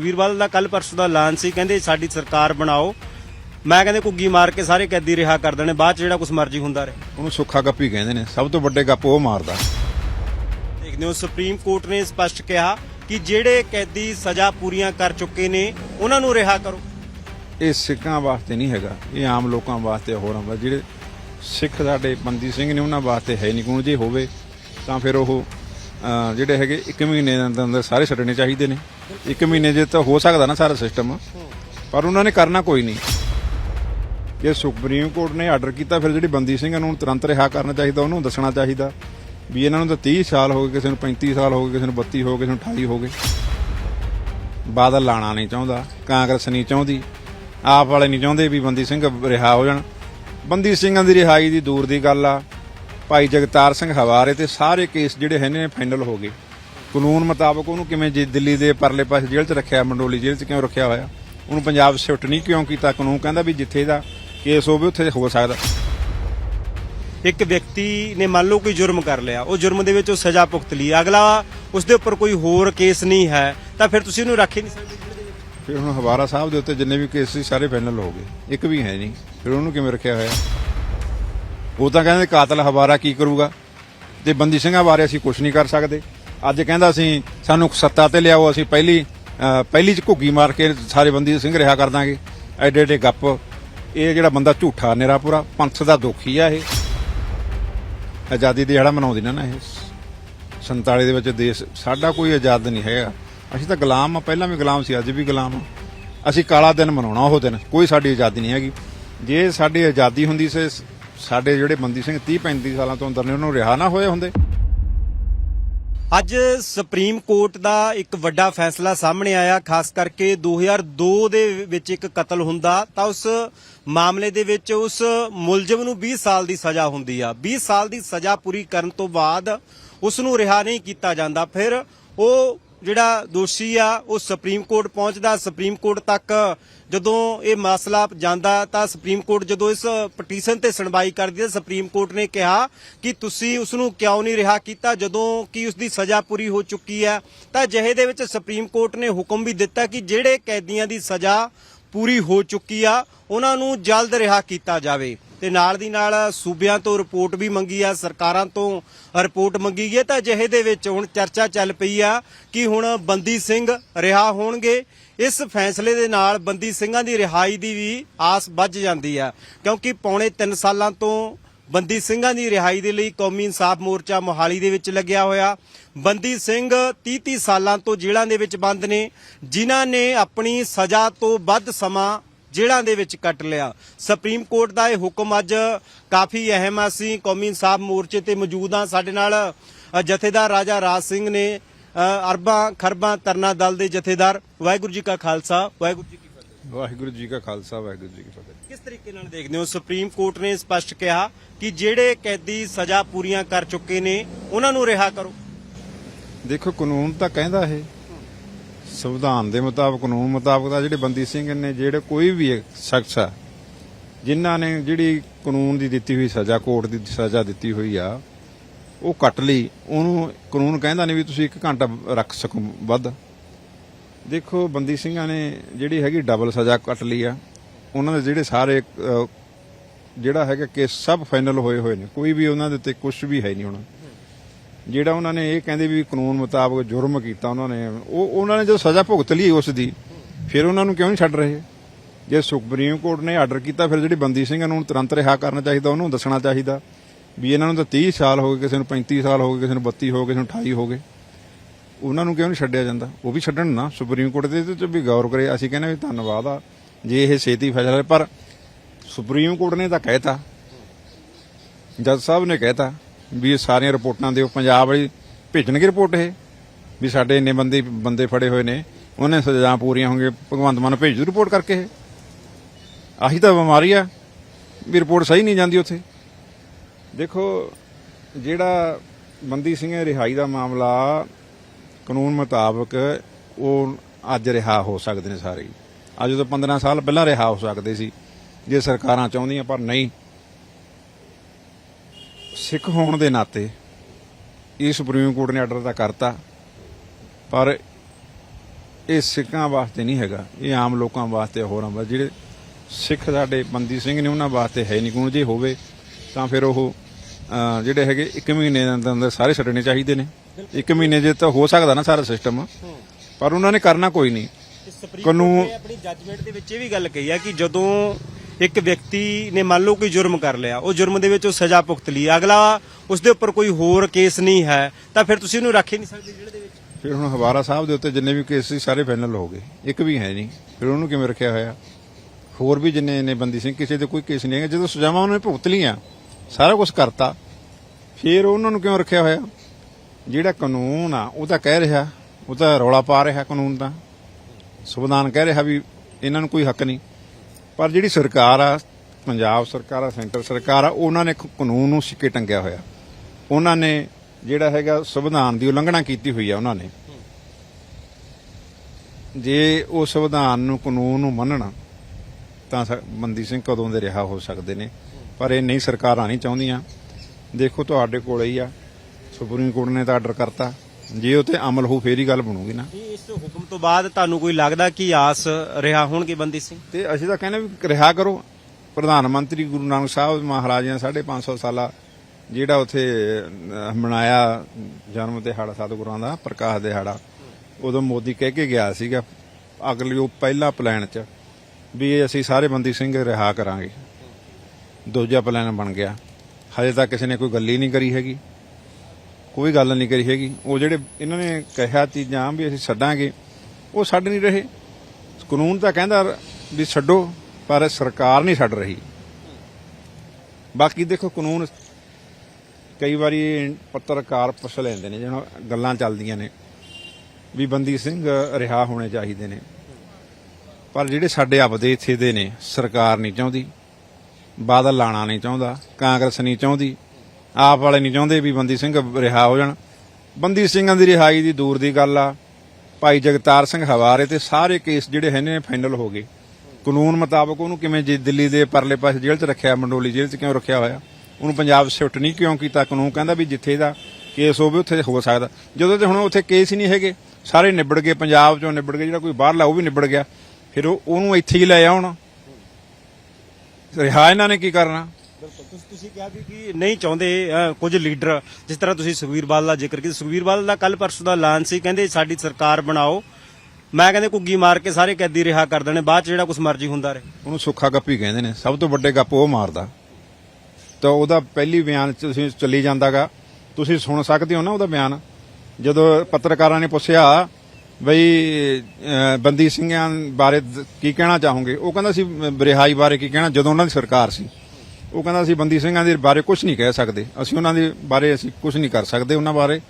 ਵੀਰਵਾਲ ਦਾ ਕੱਲ ਪਰਸੋਂ ਦਾ ਐਲਾਨ ਸੀ ਕਹਿੰਦੇ ਸਾਡੀ ਸਰਕਾਰ ਬਣਾਓ। ਮੈਂ ਕਹਿੰਦੇ ਕੁੱਗੀ ਮਾਰ ਕੇ ਸਾਰੇ ਕੈਦੀ ਰਿਹਾ ਕਰ ਦੇਣੇ ਬਾਅਦ ਚ ਜਿਹੜਾ ਕੁਝ ਮਰਜ਼ੀ ਹੁੰਦਾ ਰਹੇ। ਉਹਨੂੰ ਸੁੱਖਾ ਗੱਪੀ ਕਹਿੰਦੇ ਨੇ ਸਭ ਤੋਂ ਵੱਡੇ ਗੱਪ ਉਹ ਮਾਰਦਾ। ਦੇਖਦੇ ਹੋ ਸੁਪਰੀਮ ਕੋਰਟ ਨੇ ਸਪਸ਼ਟ ਕਿਹਾ ਕਿ ਜਿਹੜੇ ਕੈਦੀ ਸਜ਼ਾ ਪੂਰੀਆਂ ਕਰ ਚੁੱਕੇ ਨੇ ਉਹਨਾਂ ਨੂੰ ਰਿਹਾ ਕਰੋ। ਇਹ ਸਿੱਖਾਂ ਵਾਸਤੇ ਨਹੀਂ ਹੈਗਾ ਇਹ ਆਮ ਲੋਕਾਂ ਵਾਸਤੇ ਹੋਰਾਂ ਵਾਸਤੇ ਜਿਹੜੇ ਸਿੱਖ ਸਾਡੇ ਬੰਦੀ ਸਿੰਘ ਨੇ ਉਹਨਾਂ ਵਾਸਤੇ ਹੈ ਨਹੀਂ ਕੋਣ ਜੇ ਹੋਵੇ ਤਾਂ ਫਿਰ ਉਹ ਜਿਹੜੇ ਹੈਗੇ 1 ਮਹੀਨੇ ਦੇ ਅੰਦਰ ਅੰਦਰ ਸਾਰੇ ਛੱਡਣੇ ਚਾਹੀਦੇ ਨੇ। 1 ਮਹੀਨੇ ਜੇ ਤਾਂ ਹੋ ਸਕਦਾ ਨਾ ਸਾਰਾ ਸਿਸਟਮ ਪਰ ਉਹਨਾਂ ਨੇ ਕਰਨਾ ਕੋਈ ਨਹੀਂ। ਜੇ ਸੁਪਰੀਮ ਕੋਰਟ ਨੇ ਆਰਡਰ ਕੀਤਾ, ਫਿਰ ਜਿਹੜੀ ਬੰਦੀ ਸਿੰਘਾਂ ਨੂੰ ਤੁਰੰਤ ਰਿਹਾ ਕਰਨਾ ਚਾਹੀਦਾ, ਉਹਨੂੰ ਦੱਸਣਾ ਚਾਹੀਦਾ ਵੀ ਇਹਨਾਂ ਨੂੰ ਤਾਂ 30 ਸਾਲ ਹੋ ਗਏ, ਕਿਸੇ ਨੂੰ 35 ਸਾਲ ਹੋ ਗਏ, ਕਿਸੇ ਨੂੰ 32 ਹੋ ਗਏ, ਕਿਸੇ ਨੂੰ 28 ਹੋ ਗਏ। ਬਾਦਲ ਲਾਣਾ ਨਹੀਂ ਚਾਹੁੰਦਾ, ਕਾਂਗਰਸ ਨਹੀਂ ਚਾਹੁੰਦੀ, ਆਪ ਵਾਲੇ ਨਹੀਂ ਚਾਹੁੰਦੇ ਵੀ ਬੰਦੀ ਸਿੰਘ ਰਿਹਾ ਹੋ ਜਾਣ। ਬੰਦੀ ਸਿੰਘਾਂ ਦੀ ਰਿਹਾਈ ਦੀ ਦੂਰ ਦੀ ਗੱਲ ਆ। ਭਾਈ ਜਗਤਾਰ ਸਿੰਘ ਹਵਾਰੇ ਤੇ ਸਾਰੇ ਕੇਸ ਜਿਹੜੇ ਹੈ ਨੇ ਫਾਈਨਲ ਹੋ ਗਏ। ਕਾਨੂੰਨ ਮੁਤਾਬਕ ਉਹਨੂੰ ਕਿਵੇਂ ਜੇ ਦਿੱਲੀ ਦੇ ਪਰਲੇ ਪਾਸੇ ਜੇਲ੍ਹ 'ਚ ਰੱਖਿਆ ਮੰਡੋਲੀ ਜੇਲ੍ਹ 'ਚ ਕਿਉਂ ਰੱਖਿਆ ਹੋਇਆ? ਉਹਨੂੰ ਪੰਜਾਬ ਸ਼ਿਫਟ ਨਹੀਂ ਕਿਉਂ ਕੀਤਾ? ਕਾਨੂੰਨ ਕਹਿੰਦਾ ਵੀ ਜਿੱਥੇ ਦਾ ਕੇਸ ਹੋਵੇ ਉੱਥੇ ਹੋ ਸਕਦਾ। ਇੱਕ ਵਿਅਕਤੀ ਨੇ ਮੰਨ ਲਓ ਕੋਈ ਜੁਰਮ ਕਰ ਲਿਆ ਉਹ ਜੁਰਮ ਦੇ ਵਿੱਚ ਉਹ ਸਜ਼ਾ ਭੁਗਤ ਲਈ। ਅਗਲਾ ਉਸ ਦੇ ਉੱਪਰ ਕੋਈ ਹੋਰ ਕੇਸ ਨਹੀਂ ਹੈ ਤਾਂ ਫਿਰ ਤੁਸੀਂ ਉਹਨੂੰ ਰੱਖ ਹੀ ਨਹੀਂ ਸਕਦੇ। ਫਿਰ ਹੁਣ ਹਵਾਰਾ ਸਾਹਿਬ ਦੇ ਉੱਤੇ ਜਿੰਨੇ ਵੀ ਕੇਸ ਸੀ ਸਾਰੇ ਫਾਈਨਲ ਹੋ ਗਏ। ਇੱਕ ਵੀ ਹੈ ਨਹੀਂ। ਫਿਰ ਉਹਨੂੰ ਕਿਵੇਂ ਰੱਖਿਆ ਹੋਇਆ? ਉਹ ਤਾਂ ਕਹਿੰਦੇ ਕਾਤਲ ਹਵਾਰਾ ਕੀ ਕਰੂਗਾ? ਤੇ ਬੰਦੀ ਸਿੰਘਾਂ ਬਾਰੇ ਅਸੀਂ ਕੁਝ ਨਹੀਂ ਕਰ ਸਕਦੇ। ਅੱਜ ਕਹਿੰਦਾ ਅਸੀਂ ਸਾਨੂੰ ਸੱਤਾ ਤੇ ਲਿਆਓ, ਅਸੀਂ ਪਹਿਲੀ ਪਹਿਲੀ ਚ ਘੁੱਗੀ ਮਾਰ ਕੇ ਸਾਰੇ ਬੰਦੀ ਸਿੰਘ ਰਿਹਾ ਕਰ ਦਾਂਗੇ। ਐਡੇ ਐਡੇ ਗੱਪ। ਇਹ ਜਿਹੜਾ ਬੰਦਾ ਝੂਠਾ ਨਿਰਾਪੁਰਾ ਪੰਥ ਦਾ ਦੋਖੀ ਆ ਇਹ। ਆਜ਼ਾਦੀ ਦਿਹਾੜਾ ਮਨਾਉਂਦੇ ਨੇ ਨਾ ਇਹ। 47 ਦੇ ਵਿੱਚ ਦੇਸ਼, ਸਾਡਾ ਕੋਈ ਆਜ਼ਾਦ ਨਹੀਂ ਹੈਗਾ। ਅਸੀਂ ਤਾਂ ਗੁਲਾਮ ਆ, ਪਹਿਲਾਂ ਵੀ ਗੁਲਾਮ ਸੀ, ਅੱਜ ਵੀ ਗੁਲਾਮ ਆ। ਅਸੀਂ ਕਾਲਾ ਦਿਨ ਮਨਾਉਣਾ ਉਹ ਦਿਨ, ਕੋਈ ਸਾਡੀ ਆਜ਼ਾਦੀ ਨਹੀਂ ਹੈਗੀ। ਜੇ ਸਾਡੀ ਆਜ਼ਾਦੀ ਹੁੰਦੀ ਸੀ ਸਾਡੇ ਜਿਹੜੇ ਬੰਦੀ ਸਿੰਘ 30 35 ਸਾਲਾਂ ਤੋਂ ਅੰਦਰ ਨੇ, ਉਹਨੂੰ ਰਿਹਾ ਨਾ ਹੋਏ ਹੁੰਦੇ। ਅੱਜ ਸੁਪਰੀਮ ਕੋਰਟ ਦਾ ਇੱਕ ਵੱਡਾ ਫੈਸਲਾ ਸਾਹਮਣੇ ਆਇਆ, ਖਾਸ ਕਰਕੇ 2002 ਦੇ ਵਿੱਚ ਇੱਕ ਕਤਲ ਹੁੰਦਾ, ਤਾਂ ਉਸ ਮਾਮਲੇ ਦੇ ਵਿੱਚ ਉਸ ਮੁਲਜ਼ਮ ਨੂੰ 20 ਸਾਲ ਦੀ ਸਜ਼ਾ ਹੁੰਦੀ ਆ। 20 ਸਾਲ ਦੀ ਸਜ਼ਾ ਪੂਰੀ ਕਰਨ ਤੋਂ ਬਾਅਦ ਉਸ ਨੂੰ ਰਿਹਾ ਨਹੀਂ ਕੀਤਾ ਜਾਂਦਾ। ਫਿਰ ਉਹ ਜਿਹੜਾ ਦੋਸ਼ੀ ਆ, ਉਹ ਸੁਪਰੀਮ ਕੋਰਟ ਪਹੁੰਚਦਾ। ਸੁਪਰੀਮ ਕੋਰਟ ਤੱਕ ਜਦੋਂ ਇਹ ਮਸਲਾ ਜਾਂਦਾ ਤਾਂ ਸੁਪਰੀਮ ਕੋਰਟ ਜਦੋਂ ਇਸ ਪਟੀਸ਼ਨ ਤੇ ਸੁਣਵਾਈ ਕਰਦੀ ਹੈ ਸੁਪਰੀਮ ਕੋਰਟ ਨੇ ਕਿਹਾ ਕਿ ਤੁਸੀਂ ਉਸ ਨੂੰ ਕਿਉਂ ਨਹੀਂ ਰਿਹਾ ਕੀਤਾ? ਜਦੋਂ ਕਿ ਉਸ ਦੀ ਸਜ਼ਾ ਪੂਰੀ ਹੋ ਚੁੱਕੀ ਹੈ, ਤਾਂ ਜਿਹੇ ਦੇ ਵਿੱਚ ਸੁਪਰੀਮ ਕੋਰਟ ਨੇ ਹੁਕਮ ਵੀ ਦਿੱਤਾ ਕਿ ਜਿਹੜੇ ਕੈਦੀਆਂ ਦੀ ਸਜ਼ਾ ਪੂਰੀ ਹੋ ਚੁੱਕੀ ਆ, ਉਹਨਾਂ ਨੂੰ ਜਲਦ ਰਿਹਾ ਕੀਤਾ ਜਾਵੇ। ਤੇ ਨਾਲ ਦੀ ਨਾਲ ਸੂਬਿਆਂ ਤੋਂ ਰਿਪੋਰਟ ਵੀ ਮੰਗੀ ਆ, ਸਰਕਾਰਾਂ ਤੋਂ ਰਿਪੋਰਟ ਮੰਗੀ ਗਈ ਹੈ। ਤਾਂ ਅਜਿਹੇ ਦੇ ਵਿੱਚ ਹੁਣ ਚਰਚਾ ਚੱਲ ਪਈ ਆ ਕਿ ਹੁਣ ਬੰਦੀ ਸਿੰਘ ਰਿਹਾ ਹੋਣਗੇ। ਇਸ ਫੈਸਲੇ ਦੇ ਨਾਲ ਬੰਦੀ ਸਿੰਘਾਂ ਦੀ ਰਿਹਾਈ ਦੀ ਵੀ ਆਸ ਵੱਜ ਜਾਂਦੀ ਆ, ਕਿਉਂਕਿ ਪੌਣੇ 3 ਸਾਲਾਂ ਤੋਂ ਬੰਦੀ ਸਿੰਘਾਂ ਦੀ ਰਿਹਾਈ ਦੇ ਲਈ ਕੌਮੀ ਇਨਸਾਫ ਮੋਰਚਾ ਮੋਹਾਲੀ ਦੇ ਵਿੱਚ ਲੱਗਿਆ ਹੋਇਆ। ਬੰਦੀ ਸਿੰਘ 30-30 ਸਾਲਾਂ ਤੋਂ ਜੇਲ੍ਹਾਂ ਦੇ ਵਿੱਚ ਬੰਦ ਨੇ, ਜਿਨ੍ਹਾਂ ਨੇ ਆਪਣੀ ਸਜ਼ਾ ਤੋਂ ਵੱਧ ਸਮਾਂ ਜੇਲ੍ਹਾਂ ਦੇ ਵਿੱਚ ਕੱਟ ਲਿਆ। ਸੁਪਰੀਮ ਕੋਰਟ ਦਾ ਇਹ ਹੁਕਮ ਅੱਜ ਕਾਫੀ ਅਹਿਮ ਆ। ਸੀ ਕੌਮੀ ਇਨਸਾਫ ਮੋਰਚੇ ਤੇ ਮੌਜੂਦ ਆ ਸਾਡੇ ਨਾਲ ਜਥੇਦਾਰ ਰਾਜਾ ਰਾਜ ਸਿੰਘ ਨੇ ਅਰਬਾਂ ਖਰਬਾਂ ਤਰਨਾ ਦਲ ਦੇ ਜਥੇਦਾਰ। ਵਾਹਿਗੁਰੂ ਜੀ ਕਾ ਖਾਲਸਾ। ਵਾਹਿਗੁਰੂ ਜੀ ਕੀ ਫਤਿਹ। ਵਾਹਿਗੁਰੂ ਜੀ ਕਾ ਖਾਲਸਾ ਵਾਹਿਗੁਰੂ ਜੀ ਕੀ ਫਤਿਹ। ਕਿਸ ਤਰੀਕੇ ਨਾਲ ਦੇਖਦੇ ਹੋ? ਸੁਪਰੀਮ ਕੋਰਟ ਨੇ ਸਪਸ਼ਟ ਕਿਹਾ ਕਿ ਜਿਹੜੇ ਕੈਦੀ ਸਜ਼ਾ ਪੂਰੀਆਂ ਕਰ ਚੁੱਕੇ ਨੇ ਉਹਨਾਂ ਨੂੰ ਰਿਹਾ ਕਰੋ। ਦੇਖੋ ਕਾਨੂੰਨ ਤਾਂ ਕਹਿੰਦਾ ਇਹ। ਸੰਵਿਧਾਨ ਦੇ ਮੁਤਾਬਕ, ਕਾਨੂੰਨ ਮੁਤਾਬਕ ਤਾਂ ਜਿਹੜੇ ਬੰਦੀ ਸਿੰਘ ਨੇ, ਜਿਹੜੇ ਕੋਈ ਵੀ ਸ਼ਖਸ ਆ, ਜਿਨ੍ਹਾਂ ਨੇ ਜਿਹੜੀ ਕਾਨੂੰਨ ਦੀ ਦਿੱਤੀ ਹੋਈ ਸਜ਼ਾ, ਕੋਰਟ ਦੀ ਸਜ਼ਾ ਦਿੱਤੀ ਹੋਈ ਆ, ਉਹ ਕੱਟ ਲਈ। ਉਹਨੂੰ ਕਾਨੂੰਨ ਕਹਿੰਦਾ ਨਹੀਂ ਵੀ ਤੁਸੀਂ 1 ਘੰਟਾ ਰੱਖ ਸਕੋ, ਵੱਧ। ਦੇਖੋ, ਬੰਦੀ ਸਿੰਘਾਂ ਨੇ ਜਿਹੜੀ ਹੈਗੀ ਡਬਲ ਸਜ਼ਾ ਕੱਟ ਲਈ ਆ। ਉਹਨਾਂ ਦੇ ਜਿਹੜੇ ਸਾਰੇ ਜਿਹੜਾ ਹੈਗਾ ਕੇਸ ਸਭ ਫਾਈਨਲ ਹੋਏ ਹੋਏ ਨੇ। ਕੋਈ ਵੀ ਉਹਨਾਂ ਦੇ ਉੱਤੇ ਕੁਝ ਵੀ ਹੈ ਨਹੀਂ ਹੁਣ। ਜਿਹੜਾ ਉਹਨਾਂ ਨੇ ਇਹ ਕਹਿੰਦੇ ਵੀ ਕਾਨੂੰਨ ਮੁਤਾਬਕ ਜੁਰਮ ਕੀਤਾ ਉਹਨਾਂ ਨੇ ਉਹ ਉਹਨਾਂ ਨੇ ਜਦੋਂ ਸਜ਼ਾ ਭੁਗਤ ਲਈ ਉਸ ਦੀ ਫਿਰ ਉਹਨਾਂ ਨੂੰ ਕਿਉਂ ਨਹੀਂ ਛੱਡ ਰਹੇ? ਜੇ ਸੁਪਰੀਮ ਕੋਰਟ ਨੇ ਆਰਡਰ ਕੀਤਾ ਫਿਰ ਜਿਹੜੀ ਬੰਦੀ ਸਿੰਘਾਂ ਨੂੰ ਤੁਰੰਤ ਰਿਹਾ ਕਰਨਾ ਚਾਹੀਦਾ ਉਹਨੂੰ ਦੱਸਣਾ ਚਾਹੀਦਾ ਵੀ ਇਹਨਾਂ ਨੂੰ ਤਾਂ 30 ਸਾਲ ਹੋ ਗਏ ਕਿਸੇ ਨੂੰ 35 ਸਾਲ ਹੋ ਗਏ ਕਿਸੇ ਨੂੰ 32 ਹੋ ਗਏ ਕਿਸੇ ਨੂੰ 28 ਹੋ ਗਏ। ਉਹਨਾਂ ਨੂੰ ਕਿਉਂ ਨਹੀਂ ਛੱਡਿਆ ਜਾਂਦਾ? ਉਹ ਵੀ ਛੱਡਣ ਨਾ। ਸੁਪਰੀਮ ਕੋਰਟ ਦੇ ਇਹਦੇ ਤੇ ਵੀ ਗੌਰ ਕਰੇ ਅਸੀਂ ਕਹਿੰਦੇ ਵੀ ਧੰਨਵਾਦ ਆ ਜੇ ਇਹ ਛੇਤੀ ਫੈਸਲਾ ਲਏ, ਪਰ ਸੁਪਰੀਮ ਕੋਰਟ ਨੇ ਤਾਂ ਕਹਿਤਾ ਜੱਜ ਸਾਹਿਬ ਨੇ ਕਹਿਤਾ ਵੀ ਇਹ ਸਾਰੀਆਂ ਰਿਪੋਰਟਾਂ ਦਿਓ ਪੰਜਾਬ ਵਾਲੀ ਭੇਜਣਗੇ ਰਿਪੋਰਟ ਇਹ? ਵੀ ਸਾਡੇ ਇੰਨੇ ਬੰਦੇ ਬੰਦੇ ਫੜੇ ਹੋਏ ਨੇ, ਉਹਨੇ ਸਜ਼ਾ ਪੂਰੀਆਂ ਹੋਣਗੇ ਭਗਵੰਤ ਮਾਨ ਭੇਜ ਦਿਓ ਰਿਪੋਰਟ ਕਰਕੇ ਇਹ? ਆਹੀ ਤਾਂ ਬਿਮਾਰੀ ਆ, ਵੀ ਰਿਪੋਰਟ ਸਹੀ ਨਹੀਂ ਜਾਂਦੀ ਉੱਥੇ। ਦੇਖੋ, ਜਿਹੜਾ ਬੰਦੀ ਸਿੰਘ ਰਿਹਾਈ ਦਾ ਮਾਮਲਾ, ਕਾਨੂੰਨ ਮੁਤਾਬਕ ਉਹ ਅੱਜ ਰਿਹਾ ਹੋ ਸਕਦੇ ਨੇ ਸਾਰੇ ਅੱਜ ਤੋਂ 15 ਸਾਲ ਪਹਿਲਾਂ ਰਿਹਾ ਹੋ ਸਕਦੇ ਸੀ, ਜੇ ਸਰਕਾਰਾਂ ਚਾਹੁੰਦੀਆਂ ਪਰ ਨਹੀਂ। ਸਿੱਖ ਹੋਣ ਦੇ ਨਾਤੇ ਇਹ ਸੁਪਰੀਮ ਕੋਰਟ ਨੇ ਆਰਡਰ ਤਾਂ ਕਰਤਾ ਪਰ ਇਹ ਸਿੱਖਾਂ ਵਾਸਤੇ ਨਹੀਂ ਹੈਗਾ ਇਹ ਆਮ ਲੋਕਾਂ ਵਾਸਤੇ ਹੋਰਾਂ ਵਾਸਤੇ ਜਿਹੜੇ ਸਿੱਖ ਸਾਡੇ ਬੰਦੀ ਸਿੰਘ ਨੇ ਉਹਨਾਂ ਵਾਸਤੇ ਹੈ ਨਹੀਂ ਕੋਈ ਜੇ ਹੋਵੇ ਤਾਂ ਫਿਰ ਉਹ ਜਿਹੜੇ ਹੈਗੇ 1 ਮਹੀਨੇ ਦੇ ਅੰਦਰ ਅੰਦਰ ਸਾਰੇ ਛੱਡਣੇ ਚਾਹੀਦੇ ਨੇ। 1 ਮਹੀਨੇ ਜੇ ਤਾਂ ਹੋ ਸਕਦਾ ਨਾ ਸਾਰਾ ਸਿਸਟਮ ਪਰ ਉਹਨਾਂ ਨੇ ਕਰਨਾ ਕੋਈ ਨਹੀਂ। ਕਾਨੂੰਨ- ਆਪਣੀ ਜੱਜਮੈਂਟ ਦੇ ਵਿੱਚ ਇਹ ਵੀ ਗੱਲ ਕਹੀ ਹੈ ਕਿ ਜਦੋਂ ਇੱਕ ਵਿਅਕਤੀ ਨੇ ਮੰਨ ਲਓ ਕੋਈ ਜੁਰਮ ਕਰ ਲਿਆ, ਉਹ ਜੁਰਮ ਦੇ ਵਿੱਚ ਉਹ ਸਜ਼ਾ ਭੁਗਤ ਲਈ। ਅਗਲਾ ਉਸ ਦੇ ਉੱਪਰ ਕੋਈ ਹੋਰ ਕੇਸ ਨਹੀਂ ਹੈ, ਤਾਂ ਫਿਰ ਤੁਸੀਂ ਉਹਨੂੰ ਰੱਖ ਹੀ ਨਹੀਂ ਸਕਦੇ ਜਿਹੜੇ ਦੇ ਵਿੱਚ। ਫਿਰ ਹੁਣ ਹਵਾਰਾ ਸਾਹਿਬ ਦੇ ਉੱਤੇ ਜਿੰਨੇ ਵੀ ਕੇਸ ਸੀ, ਸਾਰੇ ਫਾਈਨਲ ਹੋ ਗਏ। ਇੱਕ ਵੀ ਹੈ ਨਹੀਂ। ਫਿਰ ਉਹਨੂੰ ਕਿਵੇਂ ਰੱਖਿਆ ਹੋਇਆ? ਹੋਰ ਵੀ ਜਿੰਨੇ ਨੇ ਬੰਦੀ ਸਿੰਘ, ਕਿਸੇ ਦੇ ਕੋਈ ਕੇਸ ਨਹੀਂ ਹੈਗਾ। ਜਦੋਂ ਸਜ਼ਾਵਾਂ ਉਹਨੇ ਭੁਗਤ ਲਈਆਂ, ਸਾਰਾ ਕੁਝ ਕਰਤਾ, ਫਿਰ ਉਹਨਾਂ ਨੂੰ ਕਿਉਂ ਰੱਖਿਆ ਹੋਇਆ? ਜਿਹੜਾ ਕਾਨੂੰਨ ਆ, ਉਹ ਤਾਂ ਕਹਿ ਰਿਹਾ, ਉਹ ਤਾਂ ਰੌਲਾ ਪਾ ਰਿਹਾ ਕਾਨੂੰਨ ਦਾ ਸੰਵਿਧਾਨ ਕਹਿ ਰਿਹਾ ਵੀ ਇਹਨਾਂ ਨੂੰ ਕੋਈ ਹੱਕ ਨਹੀਂ। ਪਰ ਜਿਹੜੀ ਸਰਕਾਰ ਆ, ਪੰਜਾਬ ਸਰਕਾਰ ਆ, ਸੈਂਟਰ ਸਰਕਾਰ ਆ, ਉਹਨਾਂ ਨੇ ਕਾਨੂੰਨ ਨੂੰ ਸਿੱਕੇ ਟੰਗਿਆ ਹੋਇਆ। ਉਹਨਾਂ ਨੇ ਜਿਹੜਾ ਹੈਗਾ ਸੰਵਿਧਾਨ ਦੀ ਉਲੰਘਣਾ ਕੀਤੀ ਹੋਈ ਆ ਉਹਨਾਂ ਨੇ। ਜੇ ਉਹ ਸੰਵਿਧਾਨ ਨੂੰ, ਕਾਨੂੰਨ ਨੂੰ ਮੰਨਣਾ, ਤਾਂ ਸ- ਬੰਦੀ ਸਿੰਘ ਕਦੋਂ ਦੇ ਰਿਹਾ ਹੋ ਸਕਦੇ ਨੇ। ਪਰ ਇਹ ਨਹੀਂ ਸਰਕਾਰਾਂ ਨਹੀਂ ਚਾਹੁੰਦੀਆਂ। ਦੇਖੋ ਤੁਹਾਡੇ ਕੋਲ ਹੀ ਆ। ਸੁਪਰੀਮ ਕੋਰਟ ਨੇ ਤਾਂ ਆਰਡਰ ਕਰਤਾ। ਜੇ ਉਹ ਤੇ ਅਮਲ ਹੋ ਫੇਰ ਹੀ ਗੱਲ ਬਣੂਗੀ ਨਾ। ਨਹੀਂ, ਇਸ ਹੁਕਮ ਤੋਂ ਬਾਅਦ ਤੁਹਾਨੂੰ ਕੋਈ ਲੱਗਦਾ ਕਿ ਆਸ ਰਿਹਾ ਹੋਣਗੇ ਬੰਦੀ ਸਿੰਘ? ਤੇ ਅਸੀਂ ਤਾਂ ਕਹਿੰਦੇ ਵੀ ਰਿਹਾ ਕਰੋ। ਪ੍ਰਧਾਨ ਮੰਤਰੀ ਗੁਰੂ ਨਾਨਕ ਸਾਹਿਬ ਮਹਾਰਾਜ ਨੇ 550 ਸਾਲਾ ਜਿਹੜਾ ਉਥੇ ਮਨਾਇਆ ਜਨਮ ਦਿਹਾੜਾ ਸਤਿਗੁਰਾਂ ਦਾ ਪ੍ਰਕਾਸ਼ ਦਿਹਾੜਾ ਉਦੋਂ ਮੋਦੀ ਕਹਿ ਕੇ ਗਿਆ ਸੀਗਾ ਅਗਲੀ ਉਹ ਪਹਿਲਾ ਪਲਾਨ ਚ ਵੀ ਇਹ ਅਸੀਂ ਸਾਰੇ ਬੰਦੀ ਸਿੰਘ ਰਿਹਾ ਕਰਾਂਗੇ। ਦੂਜਾ ਪਲਾਨ ਬਣ ਗਿਆ। ਹਜੇ ਤੱਕ ਕਿਸੇ ਨੇ ਕੋਈ ਗੱਲ ਹੀ ਨਹੀਂ ਕਰੀ ਹੈਗੀ। ਕੋਈ ਗੱਲ ਨਹੀਂ ਕਰੀ ਹੈਗੀ। ਉਹ ਜਿਹੜੇ ਇਹਨਾਂ ਨੇ ਕਿਹਾ ਚੀਜ਼ਾਂ ਵੀ ਅਸੀਂ ਛੱਡਾਂਗੇ, ਉਹ ਛੱਡ ਨਹੀਂ ਰਹੇ। ਕਾਨੂੰਨ ਤਾਂ ਕਹਿੰਦਾ ਵੀ ਛੱਡੋ, ਪਰ ਸਰਕਾਰ ਨਹੀਂ ਛੱਡ ਰਹੀ। ਬਾਕੀ ਦੇਖੋ ਕਾਨੂੰਨ, ਕਈ ਵਾਰੀ ਪੱਤਰਕਾਰ ਪੁੱਛ ਲੈਂਦੇ ਨੇ, ਜਿਹਨਾਂ ਗੱਲਾਂ ਚੱਲਦੀਆਂ ਨੇ, ਵੀ ਬੰਦੀ ਸਿੰਘ ਰਿਹਾ ਹੋਣੇ ਚਾਹੀਦੇ ਨੇ। ਪਰ ਜਿਹੜੇ ਸਾਡੇ ਆਪਦੇ ਇੱਥੇ ਦੇ ਨੇ, ਸਰਕਾਰ ਨਹੀਂ ਚਾਹੁੰਦੀ, ਬਾਦਲ ਲਾਣਾ ਨਹੀਂ ਚਾਹੁੰਦਾ, ਕਾਂਗਰਸ ਨਹੀਂ ਚਾਹੁੰਦੀ ਆਪ ਵਾਲੇ ਨਹੀਂ ਚਾਹੁੰਦੇ ਵੀ ਬੰਦੀ ਸਿੰਘ ਰਿਹਾ ਹੋ ਜਾਣ। ਬੰਦੀ ਸਿੰਘਾਂ ਦੀ ਰਿਹਾਈ ਦੀ ਦੂਰ ਦੀ ਗੱਲ ਆ। ਭਾਈ ਜਗਤਾਰ ਸਿੰਘ ਹਵਾਰੇ ਤੇ ਸਾਰੇ ਕੇਸ ਜਿਹੜੇ ਹੈ ਨੇ ਫਾਈਨਲ ਹੋ ਗਏ। ਕਾਨੂੰਨ ਮੁਤਾਬਕ ਉਹਨੂੰ ਕਿਵੇਂ ਜੇ ਦਿੱਲੀ ਦੇ ਪਰਲੇ ਪਾਸੇ ਜੇਲ੍ਹ 'ਚ ਰੱਖਿਆ, ਮੰਡੋਲੀ ਜੇਲ੍ਹ 'ਚ ਕਿਉਂ ਰੱਖਿਆ ਹੋਇਆ? ਉਹਨੂੰ ਪੰਜਾਬ ਸ਼ਿਫਟ ਨਹੀਂ ਕਿਉਂ ਕੀਤਾ? ਕਾਨੂੰਨ ਕਹਿੰਦਾ ਵੀ ਜਿੱਥੇ ਦਾ ਕੇਸ ਹੋਵੇ ਉੱਥੇ ਹੋ ਸਕਦਾ। ਜਦੋਂ ਤੇ ਹੁਣ ਉੱਥੇ ਕੇਸ ਹੀ ਨਹੀਂ ਹੈਗੇ, ਸਾਰੇ ਨਿਬੜ ਗਏ, ਪੰਜਾਬ 'ਚੋਂ ਨਿਬੜ ਗਏ, ਜਿਹੜਾ ਕੋਈ ਬਾਹਰਲਾ ਉਹ ਵੀ ਨਿਬੜ ਗਿਆ। ਫਿਰ ਉਹ ਉਹਨੂੰ ਇੱਥੇ ਹੀ ਲੈ ਆਉਣ। ਰਿਹਾ ਇਹਨਾਂ ਨੇ ਕੀ ਕਰਨਾ? ਬਿਲਕੁਲ। ਤੁਸੀਂ ਤੁਸੀਂ ਕਿਹਾ ਵੀ ਕਿ ਨਹੀਂ ਚਾਹੁੰਦੇ ਅਹ, ਕੁਝ ਲੀਡਰ। ਜਿਸ ਤਰ੍ਹਾਂ ਤੁਸੀਂ ਸੁਖਬੀਰ ਬਾਦਲ ਦਾ ਜ਼ਿਕਰ ਕੀਤਾ। ਸੁਖਬੀਰ ਬਾਦਲ ਦਾ ਕੱਲ ਪਰਸੋਂ ਦਾ ਐਲਾਨ ਸੀ। ਕਹਿੰਦੇ ਸਾਡੀ ਸਰਕਾਰ ਬਣਾਓ। ਮੈਂ ਕਹਿੰਦੇ ਕੁੱਗੀ ਮਾਰ ਕੇ ਸਾਰੇ ਕੈਦੀ ਰਿਹਾ ਕਰ ਦੇਣੇ। ਬਾਅਦ ਚ ਜਿਹੜਾ ਕੁਝ ਮਰਜ਼ੀ ਹੁੰਦਾ ਰਹੇ। ਉਹਨੂੰ ਸੁੱਖਾ ਗੱਪ ਹੀ ਕਹਿੰਦੇ ਨੇ। ਸਭ ਤੋਂ ਵੱਡੇ ਗੱਪ ਉਹ ਮਾਰਦਾ। ਤਾਂ ਉਹਦਾ ਪਹਿਲੀ ਬਿਆਨ ਚ ਤੁਸੀਂ ਚੱਲੀ ਜਾਂਦਾਗਾ। ਤੁਸੀਂ ਸੁਣ ਸਕਦੇ ਹੋ ਨਾ ਉਹਦਾ ਬਿਆਨ। ਜਦੋਂ ਪੱਤਰਕਾਰਾਂ ਨੇ ਪੁੱਛਿਆ ਬਈ ਅਹ, ਬੰਦੀ ਸਿੰਘਾਂ ਬਾਰੇ ਦ- ਕੀ ਕਹਿਣਾ ਚਾਹੋਗੇ? ਉਹ ਕਹਿੰਦਾ ਸੀ ਅਹ, ਰਿਹਾਈ ਬਾਰੇ ਕੀ ਕਹਿਣਾ? ਜਦੋਂ ਉਹਨਾਂ ਦੀ ਸਰਕਾਰ ਸੀ। ਉਹ ਕਹਿੰਦਾ ਸੀ ਬੰਦੀ ਸਿੰਘਾਂ ਦੇ ਬਾਰੇ ਕੁਝ ਨਹੀਂ ਕਹਿ ਸਕਦੇ। ਅਸੀਂ ਉਹਨਾਂ ਦੇ ਬਾਰੇ ਅਸੀਂ ਕੁਝ ਨਹੀਂ ਕਰ ਸਕਦੇ ਉਹਨਾਂ ਬਾਰੇ।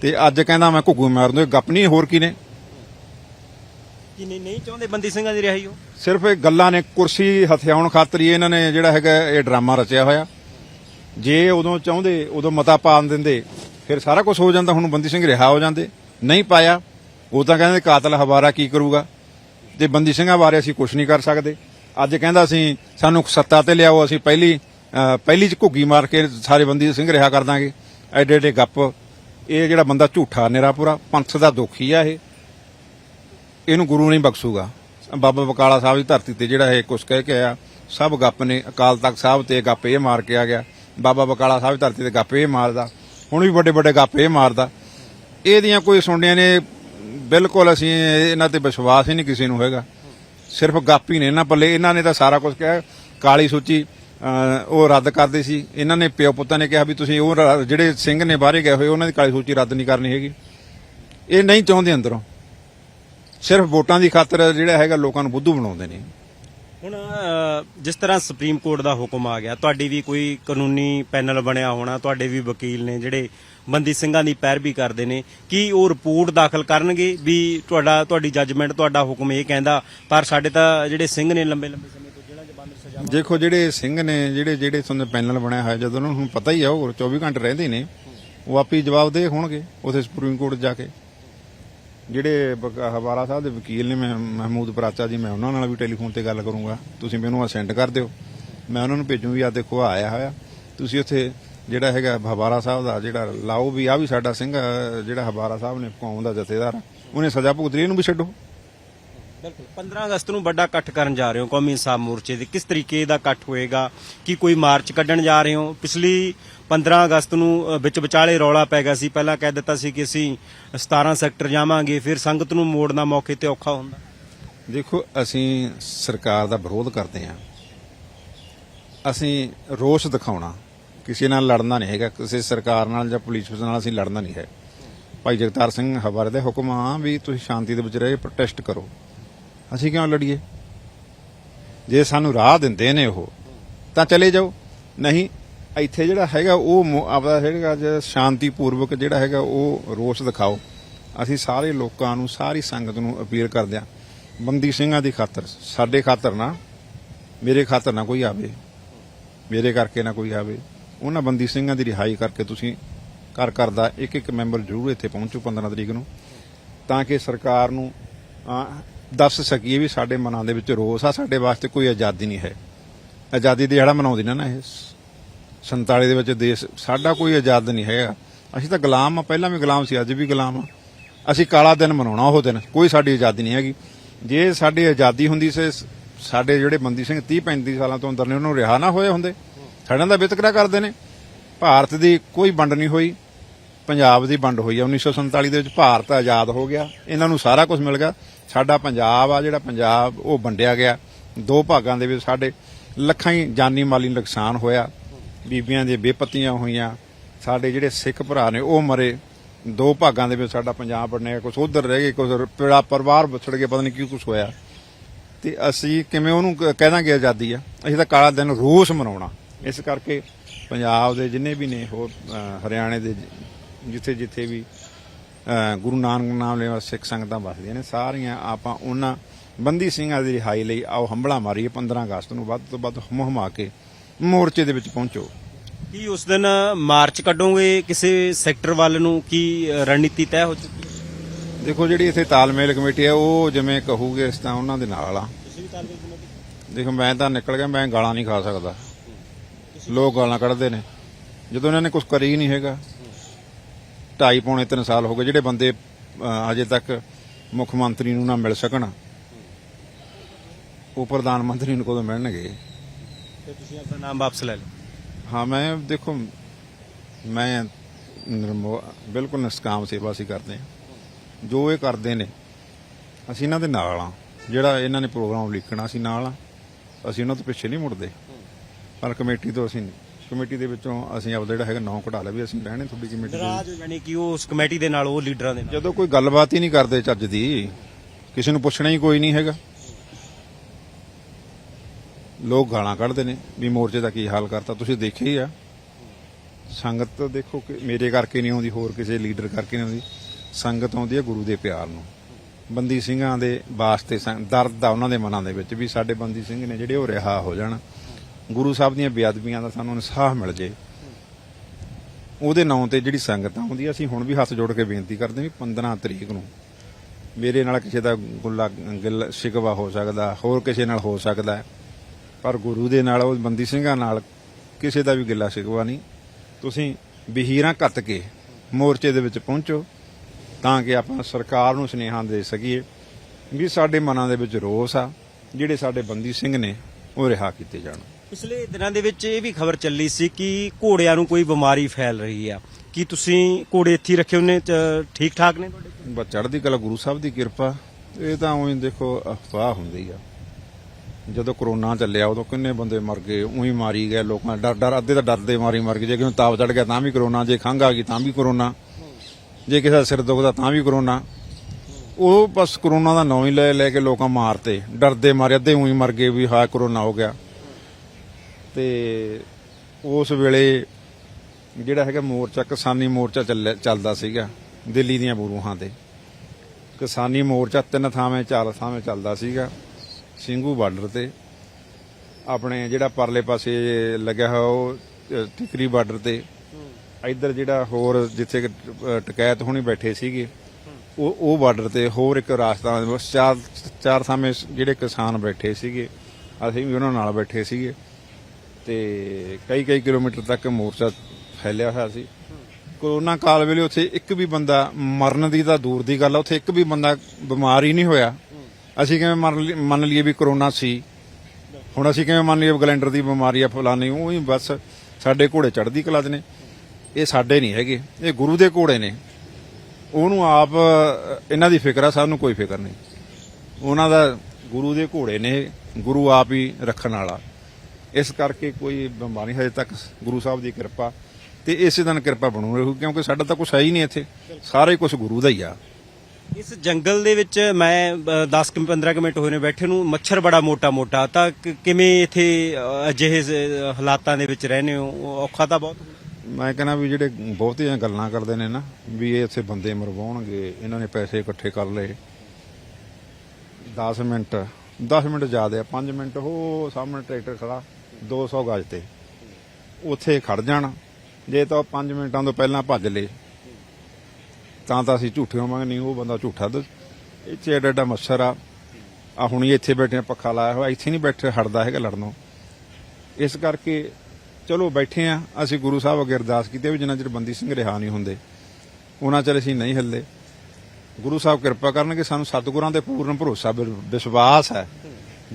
ਤੇ ਅੱਜ ਕਹਿੰਦਾ ਮੈਂ ਘੁੱਗੂ ਮਾਰ ਦੂੰ ਇਹ ਗੱਪ ਨਹੀਂ ਹੋਰ ਕੀ ਨੇ? ਕਿ ਨਹੀਂ ਨਹੀਂ ਚਾਹੁੰਦੇ ਬੰਦੀ ਸਿੰਘਾਂ ਦੀ ਰਿਹਾਈ ਉਹ? ਸਿਰਫ ਇਹ ਗੱਲਾਂ ਨੇ ਕੁਰਸੀ ਹਥਿਆਉਣ ਖਾਤਰ ਹੀ ਇਹਨਾਂ ਨੇ ਜਿਹੜਾ ਹੈਗਾ ਇਹ ਡਰਾਮਾ ਰਚਿਆ ਹੋਇਆ। ਜੇ ਉਦੋਂ ਚਾਹੁੰਦੇ ਉਦੋਂ ਮਤਾ ਪਾ ਦਿੰਦੇ ਫਿਰ ਸਾਰਾ ਕੁਝ ਹੋ ਜਾਂਦਾ ਹੁਣ ਬੰਦੀ ਸਿੰਘ ਰਿਹਾ ਹੋ ਜਾਂਦੇ। ਨਹੀਂ ਪਾਇਆ ਉਹ ਤਾਂ ਕਹਿੰਦੇ ਕਾਤਲ ਹਵਾਰਾ ਕੀ ਕਰੂਗਾ? ਤੇ ਬੰਦੀ ਸਿੰਘਾਂ ਬਾਰੇ ਅਸੀਂ ਕੁਝ ਨਹੀਂ ਕਰ ਸਕਦੇ। ਅੱਜ ਕਹਿੰਦਾ ਅਸੀਂ ਸਾਨੂੰ ਸੱਤਾ ਤੇ ਲਿਆਓ, ਅਸੀਂ ਪਹਿਲੀ ਪਹਿਲੀ ਚ ਘੁੱਗੀ ਮਾਰ ਕੇ ਸਾਰੇ ਬੰਦੀ ਸਿੰਘ ਰਿਹਾ ਕਰ ਦਾਂਗੇ। ਐਡੇ ਐਡੇ ਗੱਪ। ਇਹ ਜਿਹੜਾ ਬੰਦਾ ਝੂਠਾ ਨਿਰਾਪੁਰਾ ਪੰਥ ਦਾ ਦੋਖੀ ਆ ਇਹ। ਇਹਨੂੰ ਗੁਰੂ ਨਹੀਂ ਬਖਸ਼ੂਗਾ। ਬਾਬਾ ਬਕਾਲਾ ਸਾਹਿਬ ਦੀ ਧਰਤੀ ਤੇ ਜਿਹੜਾ ਇਹ ਕੁਛ ਕਹਿ ਕੇ ਆਇਆ, ਸਭ ਗੱਪ ਨੇ, ਅਕਾਲ ਤਖਤ ਸਾਹਿਬ ਤੇ ਗੱਪ ਇਹ ਮਾਰ ਕੇ ਆ ਗਿਆ। ਬਾਬਾ ਬਕਾਲਾ ਸਾਹਿਬ ਦੀ ਧਰਤੀ ਤੇ ਗੱਪ ਇਹ ਮਾਰਦਾ। ਹੁਣ ਵੀ ਵੱਡੇ ਵੱਡੇ ਗੱਪ ਇਹ ਮਾਰਦਾ। ਇਹਦੀਆਂ ਕੋਈ ਸੁਣਨੀਆਂ ਨੇ, ਬਿਲਕੁਲ ਅਸੀਂ ਇਹਨਾਂ ਤੇ ਵਿਸ਼ਵਾਸ ਹੀ ਨਹੀਂ ਕਿਸੇ ਨੂੰ ਹੈਗਾ। ਸਿਰਫ ਗੱਪ ਹੀ ਨੇ। ਇਹਨਾਂ ਪੱਲੇ ਇਹਨਾਂ ਨੇ ਤਾਂ ਸਾਰਾ ਕੁਝ ਕਿਹਾ। ਕਾਲੀ ਸੂਚੀ ਉਹ ਰੱਦ ਕਰਦੇ ਸੀ। ਇਹਨਾਂ ਨੇ ਪਿਓ ਪੁੱਤਾਂ ਨੇ ਕਿਹਾ ਵੀ ਤੁਸੀਂ ਉਹ ਜਿਹੜੇ ਸਿੰਘ ਨੇ ਬਾਹਰੇ ਗਏ ਹੋਏ, ਉਹਨਾਂ ਦੀ ਕਾਲੀ ਸੂਚੀ ਰੱਦ ਨਹੀਂ ਕਰਨੀ ਹੈਗੀ। ਇਹ ਨਹੀਂ ਚਾਹੁੰਦੇ ਅੰਦਰੋਂ। ਸਿਰਫ ਵੋਟਾਂ ਦੀ ਖਾਤਰ ਜਿਹੜਾ ਹੈਗਾ ਲੋਕਾਂ ਨੂੰ ਬੁੱਧੂ ਬਣਾਉਂਦੇ ਨੇ। ਹੁਣ ਜਿਸ ਤਰ੍ਹਾਂ ਸੁਪਰੀਮ ਕੋਰਟ ਦਾ ਹੁਕਮ ਆ ਗਿਆ, ਤੁਹਾਡੀ ਵੀ ਕੋਈ ਕਾਨੂੰਨੀ ਪੈਨਲ ਬਣਿਆ ਹੋਣਾ, ਤੁਹਾਡੇ ਵੀ ਵਕੀਲ ਨੇ ਜਿਹੜੇ ਬੰਦੀ ਸਿੰਘਾਂ ਦੀ ਪੈਰਵੀ ਕਰਦੇ ਨੇ, ਕੀ ਉਹ ਰਿਪੋਰਟ ਦਾਖਲ ਕਰਨਗੇ ਵੀ ਤੁਹਾਡਾ, ਤੁਹਾਡੀ ਜੱਜਮੈਂਟ ਤੁਹਾਡਾ ਹੁਕਮ ਇਹ ਕਹਿੰਦਾ, ਪਰ ਸਾਡੇ ਤਾਂ ਜਿਹੜੇ ਸਿੰਘ ਨੇ ਲੰਬੇ ਲੰਬੇ ਸਮੇਂ ਤੋਂ ਜੇਲ੍ਹਾਂ 'ਚ ਬੰਦ ਸਜ਼ਾ ਦੇਖੋ, ਜਿਹੜੇ ਸਿੰਘ ਨੇ, ਜਿਹੜੇ ਜਿਹੜੇ ਤੁਹਾਨੂੰ ਪੈਨਲ ਬਣਿਆ ਹੋਇਆ, ਜਦੋਂ ਉਹਨਾਂ ਨੂੰ ਪਤਾ ਹੀ ਆ ਉਹ 24 ਘੰਟੇ ਰਹਿੰਦੇ ਨੇ, ਉਹ ਆਪੀ ਜਵਾਬ ਦੇ ਹੋਣਗੇ ਉਥੇ ਸੁਪਰੀਮ ਕੋਰਟ ਜਾ ਕੇ। ਜਿਹੜੇ ਬਕ- ਹਵਾਰਾ ਸਾਹਿਬ ਦੇ ਵਕੀਲ ਨੇ, ਮੈਂ ਮਹਿਮੂਦ ਪ੍ਰਾਚਾ ਜੀ, ਮੈਂ ਉਹਨਾਂ ਨਾਲ ਵੀ ਟੈਲੀਫੋਨ ਤੇ ਗੱਲ ਕਰੂੰਗਾ। ਤੁਸੀਂ ਮੈਨੂੰ ਆ ਸੈਂਡ ਕਰ ਦਿਓ। ਮੈਂ ਉਹਨਾਂ ਨੂੰ ਭੇਜੂ ਵੀ ਆ ਦੇਖੋ, ਆਹ ਆਇਆ ਹੋਇਆ। ਤੁਸੀਂ ਉੱਥੇ ਜਿਹੜਾ ਹੈਗਾ ਹਵਾਰਾ ਸਾਹਿਬ ਦਾ ਜਿਹੜਾ ਲਾਓ ਵੀ ਆ ਵੀ ਸਾਡਾ ਸਿੰਘ ਜਿਹੜਾ ਹਵਾਰਾ ਸਾਹਿਬ ਨੇ ਕੌਮ ਦਾ ਜਥੇਦਾਰ ਉਹਨੇ ਸਜ਼ਾ ਭੁਗਤ ਲਈ ਇਹਨੂੰ ਵੀ ਛੱਡੋ। ਬਿਲਕੁਲ। 15 ਅਗਸਤ ਨੂੰ ਵੱਡਾ ਇਕੱਠ ਕਰਨ ਜਾ ਰਹੇ ਹੋ ਕੌਮੀ ਇਨਸਾਫ ਮੋਰਚੇ ਦੇ। ਕਿਸ ਤਰੀਕੇ ਦਾ ਇਕੱਠ ਹੋਏਗਾ? ਕੀ ਕੋਈ ਮਾਰਚ ਕੱਢਣ ਜਾ ਰਹੇ ਹੋ? ਪਿਛਲੀ 15 ਅਗਸਤ ਨੂੰ ਵਿੱਚ ਵਿਚਾਲੇ ਰੌਲਾ ਪੈ ਗਿਆ ਸੀ। ਪਹਿਲਾਂ ਕਹਿ ਦਿੱਤਾ ਸੀ ਕਿ ਅਸੀਂ 17 ਸੈਕਟਰ ਜਾਵਾਂਗੇ ਫਿਰ ਸੰਗਤ ਨੂੰ ਮੋੜਨਾ ਮੌਕੇ ਤੇ ਔਖਾ ਹੁੰਦਾ। ਦੇਖੋ ਅਸੀਂ ਸਰਕਾਰ ਦਾ ਵਿਰੋਧ ਕਰਦੇ ਹਾਂ। ਅਸੀਂ ਰੋਸ ਦਿਖਾਉਣਾ। ਕਿਸੇ ਨਾਲ ਲੜਨਾ ਨਹੀਂ ਹੈਗਾ, ਕਿਸੇ ਸਰਕਾਰ ਨਾਲ ਜਾਂ ਪੁਲਿਸ ਨਾਲ ਅਸੀਂ ਲੜਨਾ ਨਹੀਂ ਹੈ। ਭਾਈ ਜਗਤਾਰ ਸਿੰਘ ਹਵਾਰੇ ਦੇ ਹੁਕਮ ਆ ਵੀ ਤੁਸੀਂ ਸ਼ਾਂਤੀ ਦੇ ਵਿੱਚ ਰਹੇ ਪ੍ਰੋਟੈਸਟ ਕਰੋ। ਅਸੀਂ ਕਿਉਂ ਲੜੀਏ? ਜੇ ਸਾਨੂੰ ਰਾਹ ਦਿੰਦੇ ਨੇ ਉਹ, ਤਾਂ ਚਲੇ ਜਾਓ। ਨਹੀਂ, ਇੱਥੇ ਜਿਹੜਾ ਹੈਗਾ, ਉਹ ਆਪਦਾ ਹੈਗਾ ਜਿਹੜਾ ਸ਼ਾਂਤੀਪੂਰਵਕ ਜਿਹੜਾ ਹੈਗਾ, ਉਹ ਰੋਸ ਦਿਖਾਓ। ਅਸੀਂ ਸਾਰੇ ਲੋਕਾਂ ਨੂੰ, ਸਾਰੀ ਸੰਗਤ ਨੂੰ ਅਪੀਲ ਕਰਦੇ ਹਾਂ, ਬੰਦੀ ਸਿੰਘਾਂ ਦੀ ਖਾਤਰ, ਸਾਡੇ ਖਾਤਰ ਨਾ, ਮੇਰੇ ਖਾਤਰ ਨਾ ਕੋਈ ਆਵੇ, ਮੇਰੇ ਕਰਕੇ ਨਾ ਕੋਈ ਆਵੇ। ਉਹਨਾਂ ਬੰਦੀ ਸਿੰਘਾਂ ਦੀ ਰਿਹਾਈ ਕਰਕੇ ਤੁਸੀਂ ਘਰ ਘਰ ਦਾ ਇੱਕ ਇੱਕ ਮੈਂਬਰ ਜ਼ਰੂਰ ਇੱਥੇ ਪਹੁੰਚੋ 15 ਤਰੀਕ ਨੂੰ, ਤਾਂ ਕਿ ਸਰਕਾਰ ਨੂੰ ਦੱਸ ਸਕੀਏ ਵੀ ਸਾਡੇ ਮਨਾਂ ਦੇ ਵਿੱਚ ਰੋਸ ਆ, ਸਾਡੇ ਵਾਸਤੇ ਕੋਈ ਆਜ਼ਾਦੀ ਨਹੀਂ ਹੈ। ਆਜ਼ਾਦੀ ਦਿਹਾੜਾ ਮਨਾਉਂਦੇ ਨਾ ਨਾ ਇਹ। 47 ਦੇ ਵਿੱਚ ਦੇਸ਼, ਸਾਡਾ ਕੋਈ ਆਜ਼ਾਦ ਨਹੀਂ ਹੈਗਾ। ਅਸੀਂ ਤਾਂ ਗੁਲਾਮ ਆ, ਪਹਿਲਾਂ ਵੀ ਗੁਲਾਮ ਸੀ, ਅੱਜ ਵੀ ਗੁਲਾਮ ਆ। ਅਸੀਂ ਕਾਲਾ ਦਿਨ ਮਨਾਉਣਾ ਉਹ ਦਿਨ, ਕੋਈ ਸਾਡੀ ਆਜ਼ਾਦੀ ਨਹੀਂ ਹੈਗੀ। ਜੇ ਸਾਡੀ ਆਜ਼ਾਦੀ ਹੁੰਦੀ ਸੀ, ਸਾਡੇ ਜਿਹੜੇ ਬੰਦੀ ਸਿੰਘ 30 35 ਸਾਲਾਂ ਤੋਂ ਅੰਦਰ ਨੇ, ਉਹਨਾਂ ਨੂੰ ਰਿਹਾ ਨਾ ਹੋਏ ਹੁੰਦੇ। ਸਾਡਿਆਂ ਦਾ ਵਿਤਕਰਾ ਕਰਦੇ ਨੇ। ਭਾਰਤ ਦੀ ਕੋਈ ਵੰਡ ਨਹੀਂ ਹੋਈ। ਪੰਜਾਬ ਦੀ ਵੰਡ ਹੋਈ ਆ। 1947 ਦੇ ਵਿੱਚ ਭਾਰਤ ਆਜ਼ਾਦ ਹੋ ਗਿਆ। ਇਹਨਾਂ ਨੂੰ ਸਾਰਾ ਕੁਝ ਮਿਲ ਗਿਆ। ਸਾਡਾ ਪੰਜਾਬ ਆ ਜਿਹੜਾ ਪੰਜਾਬ ਉਹ ਵੰਡਿਆ ਗਿਆ। ਦੋ ਭਾਗਾਂ ਦੇ ਵਿੱਚ ਸਾਡੇ ਲੱਖਾਂ ਹੀ ਜਾਨੀ ਮਾਲੀ ਨੁਕਸਾਨ ਹੋਇਆ। ਬੀਬੀਆਂ ਦੇ ਬੇਪਤੀਆਂ ਹੋਈਆਂ। ਸਾਡੇ ਜਿਹੜੇ ਸਿੱਖ ਭਰਾ ਨੇ ਉਹ ਮਰੇ। ਦੋ ਭਾਗਾਂ ਦੇ ਵਿੱਚ ਸਾਡਾ ਪੰਜਾਬ ਬਣਿਆ ਕੁਝ ਉਧਰ ਰਹਿ ਗਏ ਕੁਝ ਪੇੜਾ ਪਰਿਵਾਰ ਵਿਛੜ ਗਏ ਪਤਾ ਨਹੀਂ ਕੀ ਕੁਝ ਹੋਇਆ। ਤੇ ਅਸੀਂ ਕਿਵੇਂ ਉਹਨੂੰ ਕਹਿ ਦਾਂਗੇ ਆਜ਼ਾਦੀ ਆ। ਅਸੀਂ ਤਾਂ ਕਾਲਾ ਦਿਨ ਰੋਸ ਮਨਾਉਣਾ। ਇਸ ਕਰਕੇ ਪੰਜਾਬ ਦੇ ਜਿੰਨੇ ਵੀ ਨੇ ਹੋਰ ਹਰਿਆਣੇ ਦੇ ਜਿੱਥੇ ਜਿੱਥੇ ਵੀ ਗੁਰੂ ਨਾਨਕ ਨਾਮ ਲੈਵਾ ਸਿੱਖ ਸੰਗਤਾਂ ਵਸਦੀਆਂ ਨੇ ਸਾਰੀਆਂ ਆਪਾਂ ਉਹਨਾਂ ਬੰਦੀ ਸਿੰਘਾਂ ਦੀ ਰਿਹਾਈ ਲਈ ਆਓ ਹੰਬਲਾ ਮਾਰੀਏ 15 ਅਗਸਤ ਨੂੰ ਵੱਧ ਤੋਂ ਵੱਧ ਹਮਾ ਕੇ ਮੋਰਚੇ ਦੇ ਵਿੱਚ ਪਹੁੰਚੋ। ਕੀ ਉਸ ਦਿਨ ਮਾਰਚ ਕੱਢੋਗੇ? ਕਿਸੇ ਸੈਕਟਰ ਵੱਲ ਨੂੰ ਕੀ ਰਣਨੀਤੀ ਤੈਅ ਹੋ ਚੁੱਕੀ ਦੇਖੋ ਜਿਹੜੀ ਇੱਥੇ ਤਾਲਮੇਲ ਕਮੇਟੀ ਹੈ ਉਹ ਜਿਵੇਂ ਕਹੂਗੇ ਇਸ ਤਾਂ ਉਹਨਾਂ ਦੇ ਨਾਲ ਆ। ਦੇਖੋ ਮੈਂ ਤਾਂ ਨਿਕਲ ਗਿਆ ਮੈਂ ਗਾਲਾਂ ਨਹੀਂ ਖਾ ਸਕਦਾ। ਲੋਕ ਗਾਲਾਂ ਕੱਢਦੇ ਨੇ। ਜਦੋਂ ਇਹਨਾਂ ਨੇ ਕੁਝ ਕਰੀ ਹੀ ਨਹੀਂ ਹੈਗਾ ਢਾਈ ਪੌਣੇ 3 ਸਾਲ ਹੋ ਗਏ ਜਿਹੜੇ ਬੰਦੇ ਅਜੇ ਤੱਕ ਮੁੱਖ ਮੰਤਰੀ ਨੂੰ ਨਾ ਮਿਲ ਸਕਣ ਉਹ ਪ੍ਰਧਾਨ ਮੰਤਰੀ ਨੂੰ ਕਦੋਂ ਮਿਲਣਗੇ? ਤੇ ਤੁਸੀਂ ਆਪਣਾ ਨਾਮ ਵਾਪਸ ਲੈ ਲਓ। ਹਾਂ ਮੈਂ ਦੇਖੋ ਮੈਂ ਬਿਲਕੁਲ ਨਿਸ਼ਕਾਮ ਸੇਵਾ ਅਸੀਂ ਕਰਦੇ ਹਾਂ। ਜੋ ਇਹ ਕਰਦੇ ਨੇ ਅਸੀਂ ਇਹਨਾਂ ਦੇ ਨਾਲ ਆ ਜਿਹੜਾ ਇਹਨਾਂ ਨੇ ਪ੍ਰੋਗਰਾਮ ਲਿਖਣਾ ਅਸੀਂ ਨਾਲ ਆ ਅਸੀਂ ਉਹਨਾਂ ਤੋਂ ਪਿੱਛੇ ਨਹੀਂ ਮੁੜਦੇ। ਪਰ ਕਮੇਟੀ ਤੋਂ ਅਸੀਂ ਨਹੀਂ। ਕਮੇਟੀ ਦੇ ਵਿੱਚੋਂ ਅਸੀਂ ਆਪਦਾ ਜਿਹੜਾ ਹੈਗਾ ਨਾਂ ਕਢਾ ਲਿਆ ਵੀ ਅਸੀਂ ਰਹਿਣੇ ਤੁਹਾਡੀ ਕਮੇਟੀ ਦੇ ਨਾਰਾਜ਼ ਯਾਨੀ ਕਿ ਉਹ ਉਸ ਕਮੇਟੀ ਦੇ ਨਾਲ ਉਹ ਲੀਡਰਾਂ ਦੇ ਨਾਲ। ਜਦੋਂ ਕੋਈ ਗੱਲਬਾਤ ਹੀ ਨਹੀਂ ਕਰਦੇ ਚੱਜ ਦੀ ਕਿਸੇ ਨੂੰ ਪੁੱਛਣਾ ਹੀ ਕੋਈ ਨਹੀਂ ਹੈਗਾ। ਲੋਕ ਗਾਲਾਂ ਕੱਢਦੇ ਨੇ ਵੀ ਮੋਰਚੇ ਦਾ ਕੀ ਹਾਲ ਕਰਤਾ ਤੁਸੀਂ ਦੇਖਿਆ ਹੀ ਆ। ਸੰਗਤ ਤਾਂ ਦੇਖੋ ਕਿ ਮੇਰੇ ਕਰਕੇ ਨਹੀਂ ਆਉਂਦੀ ਹੋਰ ਕਿਸੇ ਲੀਡਰ ਕਰਕੇ ਨਹੀਂ ਆਉਂਦੀ। ਸੰਗਤ ਆਉਂਦੀ ਹੈ ਗੁਰੂ ਦੇ ਪਿਆਰ ਨੂੰ। ਬੰਦੀ ਸਿੰਘਾਂ ਦੇ ਵਾਸਤੇ ਸੰ- ਦਰਦ ਆ ਉਹਨਾਂ ਦੇ ਮਨਾਂ ਦੇ ਵਿੱਚ ਵੀ ਸਾਡੇ ਬੰਦੀ ਸਿੰਘ ਨੇ ਜਿਹੜੇ ਉਹ ਰਿਹਾ ਹੋ ਜਾਣ। ਗੁਰੂ ਸਾਹਿਬ ਦੀਆਂ ਬੇਅਦਬੀਆਂ ਦਾ ਸਾਨੂੰ ਇਨਸਾਫ ਮਿਲ ਜੇ। ਉਹਦੇ ਨਾਂ ਤੇ ਜਿਹੜੀ ਸੰਗਤ ਆਉਂਦੀ ਆ, ਅਸੀਂ ਹੁਣ ਵੀ ਹੱਥ ਜੋੜ ਕੇ ਬੇਨਤੀ ਕਰਦੇ ਵੀ 15 ਤਰੀਕ ਨੂੰ ਮੇਰੇ ਨਾਲ ਕਿਸੇ ਦਾ ਗੁੱਲਾ ਗਿੱਲ ਸ਼ਿਕਵਾ ਹੋ ਸਕਦਾ ਹੋਰ ਕਿਸੇ ਨਾਲ ਹੋ ਸਕਦਾ ਪਰ ਗੁਰੂ ਦੇ ਨਾਲ ਉਹ ਬੰਦੀ ਸਿੰਘਾਂ ਨਾਲ ਕਿਸੇ ਦਾ ਵੀ ਗਿੱਲਾ ਸ਼ਿਕਵਾ ਨਹੀਂ। ਤੁਸੀਂ ਬਹੀਰਾਂ ਕੱਤ ਕੇ ਮੋਰਚੇ ਦੇ ਵਿੱਚ ਪਹੁੰਚੋ ਤਾਂ ਕਿ ਆਪਾਂ ਸਰਕਾਰ ਨੂੰ ਸੁਨੇਹਾ ਦੇ ਸਕੀਏ ਵੀ ਸਾਡੇ ਮਨਾਂ ਦੇ ਵਿੱਚ ਰੋਸ ਆ ਜਿਹੜੇ ਸਾਡੇ ਬੰਦੀ ਸਿੰਘ ਨੇ ਉਹ ਰਿਹਾ ਕੀਤੇ ਜਾਣ। ਪਿਛਲੇ ਦਿਨਾਂ ਦੇ ਵਿੱਚ ਇਹ ਵੀ ਖਬਰ ਚੱਲੀ ਸੀ ਕਿ ਘੋੜਿਆਂ ਨੂੰ ਕੋਈ ਬਿਮਾਰੀ ਫੈਲ ਰਹੀ ਆ। ਕੀ ਤੁਸੀਂ ਘੋੜੇ ਇੱਥੇ ਹੀ ਰੱਖੇ ਉਹਨੇ ਠੀਕ ਠਾਕ ਨੇ ਤੁਹਾਡੇ? ਬਸ ਚੜ੍ਹਦੀ ਕਲਾ ਗੁਰੂ ਸਾਹਿਬ ਦੀ ਕਿਰਪਾ। ਇਹ ਤਾਂ ਉਹੀ ਦੇਖੋ, ਅਫਵਾਹ ਹੁੰਦੀ ਆ। ਜਦੋਂ ਕਰੋਨਾ ਚੱਲਿਆ, ਉਦੋਂ ਕਿੰਨੇ ਬੰਦੇ ਮਰ ਗਏ, ਉਹੀ ਮਾਰੀ ਗਏ ਲੋਕਾਂ ਡਰ ਡਰ ਅੱਧੇ ਤਾਂ ਡਰਦੇ ਮਾਰੀ ਮਰ ਗਏ। ਜੇ ਕਿਉਂ ਤਾਪ ਚੜ ਗਿਆ, ਤਾਂ ਵੀ ਕਰੋਨਾ। ਜੇ ਖੰਘ ਆ ਗਈ, ਤਾਂ ਵੀ ਕਰੋਨਾ। ਜੇ ਕਿਸੇ ਦਾ ਸਿਰ ਦੁਖਦਾ, ਤਾਂ ਵੀ ਕਰੋਨਾ। ਉਹ ਬਸ ਕਰੋਨਾ ਦਾ ਨਾਂ ਹੀ ਲੈ ਲੈ ਕੇ ਲੋਕਾਂ ਮਾਰਤੇ। ਡਰਦੇ ਮਾਰੇ, ਅੱਧੇ ਉਹੀ ਮਰ ਗਏ ਵੀ ਹਾਂ ਕਰੋਨਾ ਹੋ ਗਿਆ। ਤੇ ਉਸ ਵੇਲੇ ਜਿਹੜਾ ਹੈਗਾ ਮੋਰਚਾ, ਕਿਸਾਨੀ ਮੋਰਚਾ ਚੱਲਿਆ- ਚੱਲਦਾ ਸੀਗਾ, ਦਿੱਲੀ ਦੀਆਂ ਬਰੂਹਾਂ ਤੇ। ਕਿਸਾਨੀ ਮੋਰਚਾ ਤਿੰਨ ਥਾਵੇਂ, ਚਾਰ ਥਾਵੇਂ ਚੱਲਦਾ ਸੀਗਾ, ਸਿੰਘੂ ਬਾਰਡਰ ਤੇ। ਆਪਣੇ ਜਿਹੜਾ ਪਰਲੇ ਪਾਸੇ ਲੱਗਿਆ ਹੋਇਆ ਉਹ ਟਿਕਰੀ ਬਾਰਡਰ ਤੇ। ਇੱਧਰ ਜਿਹੜਾ ਹੋਰ ਜਿੱਥੇ ਟਕੈਤ ਹੋਣੀ ਬੈਠੇ ਸੀਗੇ, ਉਹ ਉਹ ਬਾਰਡਰ ਤੇ ਹੋਰ ਇੱਕ ਰਾਜਸਥਾਨ ਚਾਰ ਚਾਰ ਥਾਵੇਂ ਜਿਹੜੇ ਕਿਸਾਨ ਬੈਠੇ ਸੀਗੇ, ਅਸੀਂ ਵੀ ਉਹਨਾਂ ਨਾਲ ਬੈਠੇ ਸੀਗੇ। ਤੇ ਕਈ ਕਈ ਕਿਲੋਮੀਟਰ ਤੱਕ ਮੋਰਚਾ ਫੈਲਿਆ ਹੋਇਆ ਸੀ। ਕਰੋਨਾ ਕਾਲ ਵੇਲੇ ਉੱਥੇ ਇੱਕ ਵੀ ਬੰਦਾ ਮਰਨ ਦੀ ਤਾਂ ਦੂਰ ਦੀ ਗੱਲ ਆ, ਉੱਥੇ ਇੱਕ ਵੀ ਬੰਦਾ ਬਿਮਾਰ ਹੀ ਨਹੀਂ ਹੋਇਆ। ਅਸੀਂ ਕਿਵੇਂ ਮੰਨ ਮੰਨ ਲਈਏ ਵੀ ਕਰੋਨਾ ਸੀ। ਹੁਣ ਅਸੀਂ ਕਿਵੇਂ ਮੰਨ ਲਈਏ ਵੀ ਗਲੈਂਡਰ ਦੀ ਬਿਮਾਰੀ ਆ ਫਲਾਨੀ, ਉਹ ਹੀ ਬਸ ਸਾਡੇ ਘੋੜੇ ਚੜ੍ਹਦੀ ਕਲਾ ਦੇ ਨੇ। ਇਹ ਸਾਡੇ ਨਹੀਂ ਹੈਗੇ, ਇਹ ਗੁਰੂ ਦੇ ਘੋੜੇ ਨੇ। ਉਹਨੂੰ ਆਪ, ਇਹਨਾਂ ਦੀ ਫਿਕਰ ਆ, ਸਾਨੂੰ ਕੋਈ ਫਿਕਰ ਨਹੀਂ। ਉਹਨਾਂ ਦਾ ਗੁਰੂ ਦੇ ਘੋੜੇ ਨੇ ਗੁਰੂ ਆਪ ਹੀ ਰੱਖਣ ਵਾਲਾ। ਇਸ ਕਰਕੇ ਕੋਈ ਬਿਮਾਰੀ ਹਜੇ ਤੱਕ ਗੁਰੂ ਸਾਹਿਬ ਦੀ ਕਿਰਪਾ ਤੇ ਇਸੇ ਦਿਨ ਕਿਰਪਾ ਬਣੂ ਰਹੂ ਕਿਉਂਕਿ ਸਾਡਾ ਤਾਂ ਕੁਝ ਹੈ ਹੀ ਨਹੀਂ ਇੱਥੇ। ਸਾਰਾ ਹੀ ਕੁਝ ਗੁਰੂ ਦਾ ਹੀ ਆ। ਇਸ ਜੰਗਲ ਦੇ ਵਿੱਚ ਮੈਂ 10 ਕਿ 15 ਕੁ ਮਿੰਟ ਹੋਏ ਨੇ ਬੈਠੇ ਨੂੰ ਮੱਛਰ ਬੜਾ ਮੋਟਾ ਮੋਟਾ ਤਾਂ ਕਿਵੇਂ ਇੱਥੇ ਅਜਿਹੇ ਹਾਲਾਤਾਂ ਦੇ ਵਿੱਚ ਰਹਿੰਦੇ ਹੋ? ਔਖਾ ਤਾਂ ਬਹੁਤ ਮੈਂ ਕਹਿੰਦਾ ਵੀ ਜਿਹੜੇ ਬਹੁਤੀਆਂ ਗੱਲਾਂ ਕਰਦੇ ਨੇ ਨਾ ਵੀ ਇਹ ਇੱਥੇ ਬੰਦੇ ਮਰਵਾਉਣਗੇ ਇਹਨਾਂ ਨੇ ਪੈਸੇ ਇਕੱਠੇ ਕਰ ਲਏ। 10 ਮਿੰਟ 10 ਮਿੰਟ ਜ਼ਿਆਦਾ ਆ 5 ਮਿੰਟ ਉਹ ਸਾਹਮਣੇ ਟਰੈਕਟਰ ਖੜਾ। 200 ਗਜ ਤੇ। ਉੱਥੇ ਖੜ ਜਾਣ। ਜੇ ਤਾਂ 5 ਮਿੰਟਾਂ ਤੋਂ ਪਹਿਲਾਂ ਭੱਜ ਲੇ, ਤਾਂ ਤਾਂ ਅਸੀਂ ਝੂਠੇ ਹੋਵਾਂਗੇ, ਨਹੀਂ, ਉਹ ਬੰਦਾ ਝੂਠਾ ਦੱਸ ਇੱਥੇ ਐਡਾ ਐਡਾ ਮੱਛਰ ਆ। ਆ ਹੁਣ ਇੱਥੇ ਬੈਠੇ ਪੱਖਾ ਲਾਇਆ ਹੋਇਆ, ਇੱਥੇ ਨਹੀਂ ਬੈਠੇ, ਹਟਦਾ ਹੈਗਾ ਲੜਨੋਂ ਇਸ ਕਰਕੇ ਚਲੋ ਬੈਠੇ ਆ, ਅਸੀਂ ਗੁਰੂ ਸਾਹਿਬ ਅੱਗੇ ਅਰਦਾਸ ਕੀਤੀ ਵੀ ਜਿੰਨਾ ਚਿਰ ਬੰਦੀ ਸਿੰਘ ਰਿਹਾ ਨਹੀਂ ਹੁੰਦੇ, ਉਹਨਾਂ ਚਿਰ ਅਸੀਂ ਨਹੀਂ ਹੱਲੇ। ਗੁਰੂ ਸਾਹਿਬ ਕਿਰਪਾ ਕਰਨਗੇ, ਸਾਨੂੰ ਸਤਿਗੁਰਾਂ ਤੇ ਪੂਰਨ ਭਰੋਸਾ ਵਿਸ਼ਵਾਸ ਹੈ।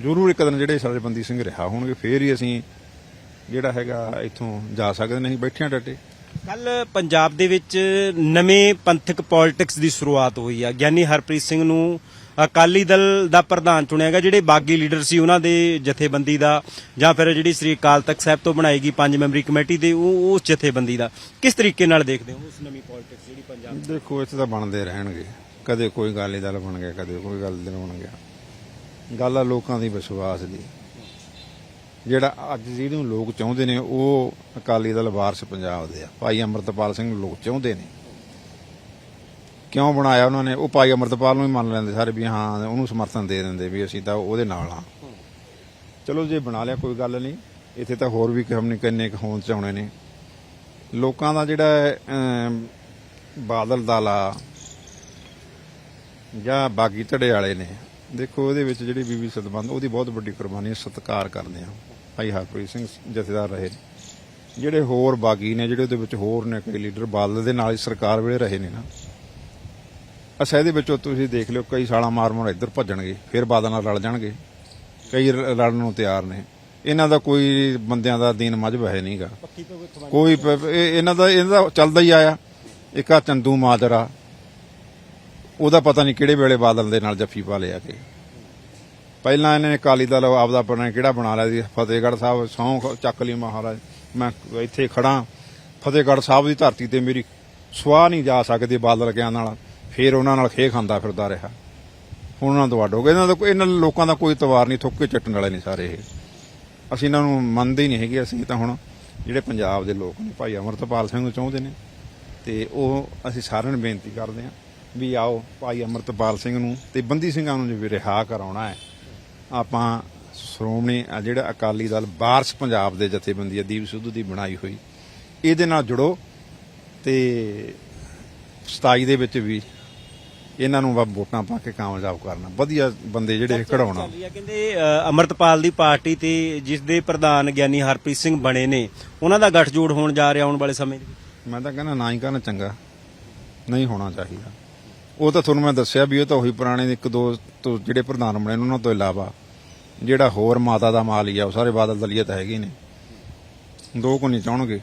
ਜ਼ਰੂਰ ਇੱਕ ਦਿਨ ਜਿਹੜੇ ਸਾਡੇ ਬੰਦੀ ਸਿੰਘ ਰਿਹਾ ਹੋਣਗੇ ਫੇਰ ਹੀ ਅਸੀਂ ਜਿਹੜਾ ਹੈਗਾ ਇੱਥੋਂ ਜਾ ਸਕਦੇ ਨਹੀਂ ਬੈਠੇ ਆ ਡਟੇ। ਕੱਲ ਪੰਜਾਬ ਦੇ ਵਿੱਚ ਨਵੇਂ ਪੰਥਕ ਪੋਲਿਟਿਕਸ ਦੀ ਸ਼ੁਰੂਆਤ ਹੋਈ ਆ। ਗਿਆਨੀ ਹਰਪ੍ਰੀਤ ਸਿੰਘ ਨੂੰ ਅਕਾਲੀ ਦਲ ਦਾ ਪ੍ਰਧਾਨ ਚੁਣਿਆ ਗਿਆ ਜਿਹੜੇ ਬਾਗੀ ਲੀਡਰ ਸੀ ਉਹਨਾਂ ਦੇ ਜਥੇਬੰਦੀ ਦਾ ਜਾਂ ਫਿਰ ਜਿਹੜੀ ਸ੍ਰੀ ਅਕਾਲ ਤਖਤ ਸਾਹਿਬ ਤੋਂ ਬਣਾਈ ਗਈ ਪੰਜ ਮੈਂਬਰੀ ਕਮੇਟੀ ਦੇ ਉਹ ਉਸ ਜਥੇਬੰਦੀ ਦਾ। ਕਿਸ ਤਰੀਕੇ ਨਾਲ ਦੇਖਦੇ ਹੋ ਉਸ ਨਵੀਂ ਪੋਲਿਟਿਕਸ ਜਿਹੜੀ ਪੰਜਾਬ ਦੇਖੋ ਇੱਥੇ ਤਾਂ ਬਣਦੇ ਰਹਿਣਗੇ। ਕਦੇ ਕੋਈ ਅਕਾਲੀ ਦਲ ਬਣ ਗਿਆ ਕਦੇ ਕੋਈ ਗੱਲ ਦਿਨ ਬਣ ਗਿਆ। ਗੱਲ ਆ ਲੋਕਾਂ ਦੀ ਵਿਸ਼ਵਾਸ ਦੀ। ਜਿਹੜਾ ਅੱਜ ਜਿਹਨੂੰ ਲੋਕ ਚਾਹੁੰਦੇ ਨੇ, ਉਹ ਅਕਾਲੀ ਦਲ ਵਾਰਸ ਪੰਜਾਬ ਦੇ ਆ। ਭਾਈ ਅਮਰਤਪਾਲ ਸਿੰਘ ਲੋਕ ਚਾਹੁੰਦੇ ਨੇ। ਕਿਉਂ ਬਣਾਇਆ ਉਹਨਾਂ ਨੇ? ਉਹ ਭਾਈ ਅਮਰਤਪਾਲ ਨੂੰ ਹੀ ਮੰਨ ਲੈਂਦੇ ਸਾਰੇ ਵੀ ਹਾਂ, ਉਹਨੂੰ ਸਮਰਥਨ ਦੇ ਦਿੰਦੇ ਵੀ ਅਸੀਂ ਤਾਂ ਉਹਦੇ ਨਾਲ ਆ ਚਲੋ ਜੇ ਬਣਾ ਲਿਆ ਕੋਈ ਗੱਲ ਨਹੀਂ, ਇੱਥੇ ਤਾਂ ਹੋਰ ਵੀ ਕੰਮ ਨੇ, ਕਿੰਨੇ ਕੁ ਹੋਂਦ ਚਾਉਣੇ ਨੇ। ਲੋਕਾਂ ਦਾ ਜਿਹੜਾ ਬਾਦਲ ਦਾਲਾ ਜਾਂ ਬਾਗੀ ਧੜੇ ਵਾਲੇ ਨੇ ਦੇਖੋ ਉਹਦੇ ਵਿੱਚ ਜਿਹੜੀ ਬੀਬੀ ਸਤਬੰਦ ਉਹਦੀ ਬਹੁਤ ਵੱਡੀ ਕੁਰਬਾਨੀ ਸਤਿਕਾਰ ਕਰਦੇ ਆ। ਭਾਈ ਹਰਪ੍ਰੀਤ ਸਿੰਘ ਜਥੇਦਾਰ ਰਹੇ ਜਿਹੜੇ ਹੋਰ ਬਾਗੀ ਨੇ ਜਿਹੜੇ ਉਹਦੇ ਵਿੱਚ ਹੋਰ ਨੇ ਕਈ ਲੀਡਰ ਬਾਦਲ ਦੇ ਨਾਲ ਹੀ ਸਰਕਾਰ ਵੇਲੇ ਰਹੇ ਨੇ ਨਾ। ਅਸਾਂ ਇਹਦੇ ਵਿੱਚੋਂ ਤੁਸੀਂ ਦੇਖ ਲਿਓ ਕਈ ਸਾਲਾਂ ਮਾਰ ਮਾਰ ਇੱਧਰ ਭੱਜਣਗੇ ਫਿਰ ਬਾਦਲ ਨਾਲ ਰਲ ਜਾਣਗੇ। ਕਈ ਲੜਨ ਨੂੰ ਤਿਆਰ ਨੇ। ਇਹਨਾਂ ਦਾ ਕੋਈ ਬੰਦਿਆਂ ਦਾ ਦੀਨ ਮਜਬ ਹੈ ਨਹੀਂਗਾ ਕੋਈ ਪ- ਇਹ- ਇਹਨਾਂ ਦਾ ਇਹਦਾ ਚੱਲਦਾ ਹੀ ਆਇਆ। ਇੱਕ ਆ ਚੰਦੂ ਮਾਜਰਾ ਉਹਦਾ ਪਤਾ ਨਹੀਂ ਕਿਹੜੇ ਵੇਲੇ ਬਾਦਲ ਦੇ ਨਾਲ ਜੱਫੀ ਪਾ ਲਿਆ ਕੇ। ਪਹਿਲਾਂ ਇਹਨੇ ਅਕਾਲੀ ਦਲ ਆਪਦਾ ਬਣਾ ਕਿਹੜਾ ਬਣਾ ਲਿਆ ਸੀ? ਫਤਿਹਗੜ੍ਹ ਸਾਹਿਬ ਸੌਂ ਚੱਕ ਲਈ ਮਹਾਰਾਜ। ਮੈਂ ਇੱਥੇ ਖੜਾ ਫਤਿਹਗੜ੍ਹ ਸਾਹਿਬ ਦੀ ਧਰਤੀ ਤੇ ਮੇਰੀ ਸਵਾਹ ਨਹੀਂ ਜਾ ਸਕਦੇ ਬਾਦਲ ਕਿਆਂ ਨਾਲ। ਫੇਰ ਉਹਨਾਂ ਨਾਲ ਖੇ ਖਾਂਦਾ ਫਿਰਦਾ ਰਿਹਾ। ਹੁਣ ਉਹਨਾਂ ਤੋਂ ਅੱਡ ਹੋ ਗਏ। ਇਹਨਾਂ ਦਾ ਇਹਨਾਂ ਲੋਕਾਂ ਦਾ ਕੋਈ ਤਵਾਰ ਨਹੀਂ, ਥੁੱਕ ਚੱਟਣ ਵਾਲੇ ਨਹੀਂ ਸਾਰੇ ਇਹ। ਅਸੀਂ ਇਹਨਾਂ ਨੂੰ ਮੰਨਦੇ ਹੀ ਨਹੀਂ ਹੈਗੇ। ਅਸੀਂ ਤਾਂ ਹੁਣ ਜਿਹੜੇ ਪੰਜਾਬ ਦੇ ਲੋਕ ਨੇ, ਭਾਈ ਅਮਰਤਪਾਲ ਸਿੰਘ ਨੂੰ ਚਾਹੁੰਦੇ ਨੇ। ਤੇ ਉਹ ਅਸੀਂ ਸਾਰਿਆਂ ਨੂੰ ਬੇਨਤੀ ਕਰਦੇ ਹਾਂ। ਵੀ ਆਓ ਭਾਈ ਅਮਰਤਪਾਲ ਸਿੰਘ ਨੂੰ ਤੇ ਬੰਦੀ ਸਿੰਘਾਂ ਨੂੰ ਵੀ ਰਿਹਾ ਕਰਾਉਣਾ ਹੈ। ਆਪਾਂ ਸ਼੍ਰੋਮਣੀ ਆ ਜਿਹੜਾ ਅਕਾਲੀ ਦਲ ਬਾਰਸ ਪੰਜਾਬ ਦੇ ਜਥੇਬੰਦੀ ਆ ਦੀਪ ਸਿੱਧੂ ਦੀ ਬਣਾਈ ਹੋਈ ਇਹਦੇ ਨਾਲ ਜੁੜੋ ਤੇ 27 ਦੇ ਵਿੱਚ ਵੀ ਇਹਨਾਂ ਨੂੰ ਵੋਟਾਂ ਪਾ ਕੇ ਕਾਮਯਾਬ ਕਰਨਾ। ਵਧੀਆ ਬੰਦੇ ਜਿਹੜੇ ਕਢਾਉਣਾ ਕਹਿੰਦੇ ਅਮਰਤਪਾਲ ਦੀ ਪਾਰਟੀ ਤੇ ਜਿਸ ਦੇ ਪ੍ਰਧਾਨ ਗਿਆਨੀ ਹਰਪ੍ਰੀਤ ਸਿੰਘ ਬਣੇ ਨੇ ਉਹਨਾਂ ਦਾ ਗੱਠਜੋੜ ਹੋਣ ਜਾ ਰਿਹਾ ਆਉਣ ਵਾਲੇ ਸਮੇਂ ਦੇ ਵਿੱਚ। ਮੈਂ ਤਾਂ ਕਹਿੰਦਾ ਨਾ ਹੀ ਕਰਨਾ ਚੰਗਾ ਨਹੀਂ ਹੋਣਾ ਚਾਹੀਦਾ। ਉਹ ਤਾਂ ਤੁਹਾਨੂੰ ਮੈਂ ਦੱਸਿਆ ਵੀ ਉਹ ਤਾਂ ਉਹੀ ਪੁਰਾਣੇ ਇੱਕ ਦੋ ਤੋਂ ਜਿਹੜੇ ਪ੍ਰਧਾਨ ਬਣੇ ਨੇ, ਉਹਨਾਂ ਤੋਂ ਇਲਾਵਾ ਜਿਹੜਾ ਹੋਰ ਮਾਤਾ ਦਾ ਮਾਲ ਹੀ ਆ, ਉਹ ਸਾਰੇ ਬਾਦਲ ਦਲੀਅਤ ਹੈਗੇ ਨੇ। ਦੋ ਕੋ ਨਹੀਂ ਚਾਹਣਗੇ।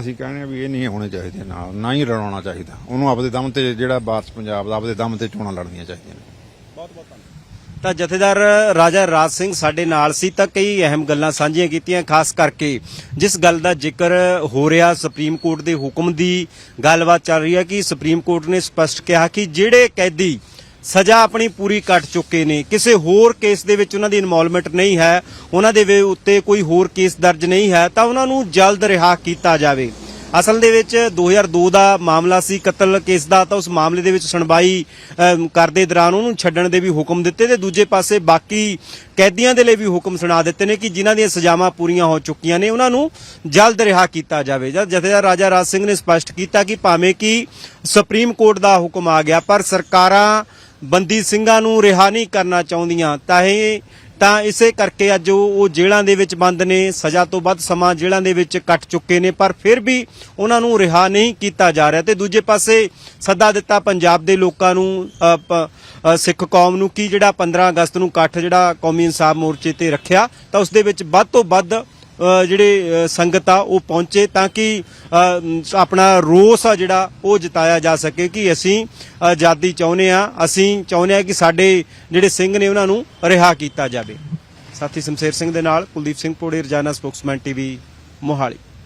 ਅਸੀਂ ਕਹਿੰਦੇ ਆ ਵੀ ਇਹ ਨਹੀਂ ਹੋਣੇ ਚਾਹੀਦੇ ਨਾਲ, ਨਾ ਹੀ ਲੜਾਉਣਾ ਚਾਹੀਦਾ। ਉਹਨੂੰ ਆਪਦੇ ਦਮ ਤੇ ਜਿਹੜਾ ਬਾਰਸ ਪੰਜਾਬ ਦਾ, ਆਪਦੇ ਦਮ ਤੇ ਚੋਣਾਂ ਲੜਨੀਆਂ ਚਾਹੀਦੀਆਂ ਨੇ। ਬਹੁਤ ਬਹੁਤ ਤਾਂ ਜਥੇਦਾਰ ਰਾਜਾ ਰਾਜ ਸਿੰਘ ਸਾਡੇ ਨਾਲ ਸੀ ਤਾਂ ਕਈ ਅਹਿਮ ਗੱਲਾਂ ਸਾਂਝੀਆਂ ਕੀਤੀਆਂ, ਖਾਸ ਕਰਕੇ ਜਿਸ ਗੱਲ ਦਾ ਜ਼ਿਕਰ ਹੋ ਰਿਹਾ ਸੁਪਰੀਮ ਕੋਰਟ ਦੇ ਹੁਕਮ ਦੀ ਗੱਲਬਾਤ ਚੱਲ ਰਹੀ ਹੈ ਕਿ ਸੁਪਰੀਮ ਕੋਰਟ ਨੇ ਸਪਸ਼ਟ ਕਿਹਾ ਕਿ ਜਿਹੜੇ ਕੈਦੀ ਸਜ਼ਾ ਆਪਣੀ ਪੂਰੀ ਕੱਟ ਚੁੱਕੇ ਨੇ, ਕਿਸੇ ਹੋਰ ਕੇਸ ਦੇ ਵਿੱਚ ਉਹਨਾਂ ਦੀ ਇਨਵੋਲਵਮੈਂਟ ਨਹੀਂ ਹੈ, ਉਹਨਾਂ ਦੇ ਉੱਤੇ ਕੋਈ ਹੋਰ ਕੇਸ ਦਰਜ ਨਹੀਂ ਹੈ, ਤਾਂ ਉਹਨਾਂ ਨੂੰ ਜਲਦ ਰਿਹਾ ਕੀਤਾ ਜਾਵੇ। ਅਸਲ ਦੇ ਵਿੱਚ 2002 ਦਾ ਮਾਮਲਾ ਸੀ ਕਤਲ ਕੇਸ ਦਾ, ਤਾਂ ਉਸ ਮਾਮਲੇ ਦੇ ਵਿੱਚ ਸੁਣਵਾਈ ਕਰਦੇ ਦੌਰਾਨ ਉਹਨੂੰ ਛੱਡਣ ਦੇ ਵੀ ਹੁਕਮ ਦਿੱਤੇ ਤੇ ਦੂਜੇ ਪਾਸੇ ਬਾਕੀ ਕੈਦੀਆਂ ਦੇ ਲਈ ਵੀ ਹੁਕਮ ਸੁਣਾ ਦਿੱਤੇ ਨੇ ਕਿ ਜਿਨ੍ਹਾਂ ਦੀਆਂ ਸਜ਼ਾਵਾਂ ਪੂਰੀਆਂ ਹੋ ਚੁੱਕੀਆਂ ਨੇ, ਉਹਨਾਂ ਨੂੰ ਜਲਦ ਰਿਹਾ ਕੀਤਾ ਜਾਵੇ। ਜਥੇਦਾਰ ਰਾਜਾ ਰਾਜ ਸਿੰਘ ਨੇ ਸਪਸ਼ਟ ਕੀਤਾ ਕਿ ਭਾਵੇਂ ਕਿ ਸੁਪਰੀਮ ਕੋਰਟ ਦਾ ਹੁਕਮ ਆ ਗਿਆ, ਪਰ ਸਰਕਾਰਾਂ ਬੰਦੀ ਸਿੰਘਾਂ ਨੂੰ ਰਿਹਾ ਨਹੀਂ ਕਰਨਾ ਚਾਹੁੰਦੀਆਂ, ਤਾਂ ਇਹ ਤਾਂ ਇਸੇ ਕਰਕੇ ਅੱਜ ਉਹ ਜੇਲ੍ਹਾਂ ਦੇ ਵਿੱਚ ਬੰਦ ਨੇ। ਸਜ਼ਾ ਤੋਂ ਵੱਧ ਸਮਾਂ ਜੇਲ੍ਹਾਂ ਦੇ ਵਿੱਚ ਕੱਟ ਚੁੱਕੇ ਨੇ, ਪਰ ਫਿਰ ਵੀ ਉਹਨਾਂ ਨੂੰ ਰਿਹਾ ਨਹੀਂ ਕੀਤਾ ਜਾ ਰਿਹਾ। ਤੇ ਦੂਜੇ ਪਾਸੇ ਸੱਦਾ ਦਿੱਤਾ ਪੰਜਾਬ ਦੇ ਲੋਕਾਂ ਨੂੰ ਪ- ਸਿੱਖ ਕੌਮ ਨੂੰ ਕੀ ਜਿਹੜਾ 15 ਅਗਸਤ ਨੂੰ ਇਕੱਠ ਜਿਹੜਾ ਕੌਮੀ ਇਨਸਾਫ ਮੋਰਚੇ ਤੇ ਰੱਖਿਆ, ਤਾਂ ਉਸ ਦੇ ਵਿੱਚ ਵੱਧ ਤੋਂ ਵੱਧ ਜਿਹੜੇ ਸੰਗਤ ਆ, ਉਹ ਪਹੁੰਚੇ ਤਾਂ ਕਿ ਆਪਣਾ ਰੋਸ ਆ ਜਿਹੜਾ, ਉਹ ਜਤਾਇਆ ਜਾ ਸਕੇ ਕਿ ਅਸੀਂ ਆਜ਼ਾਦੀ ਚਾਹੁੰਦੇ ਆ, ਅਸੀਂ ਚਾਹੁੰਦੇ ਆ ਕਿ ਸਾਡੇ ਜਿਹੜੇ ਸਿੰਘ ਨੇ ਉਹਨਾਂ ਨੂੰ ਰਿਹਾ ਕੀਤਾ ਜਾਵੇ। ਸਾਥੀ ਸ਼ਮਸ਼ੇਰ ਸਿੰਘ ਦੇ ਨਾਲ ਕੁਲਦੀਪ ਸਿੰਘ ਪੋੜੇ, ਰਜਾਨਾ ਸਪੋਕਸਮੈਨ ਟੀਵੀ, ਮੋਹਾਲੀ।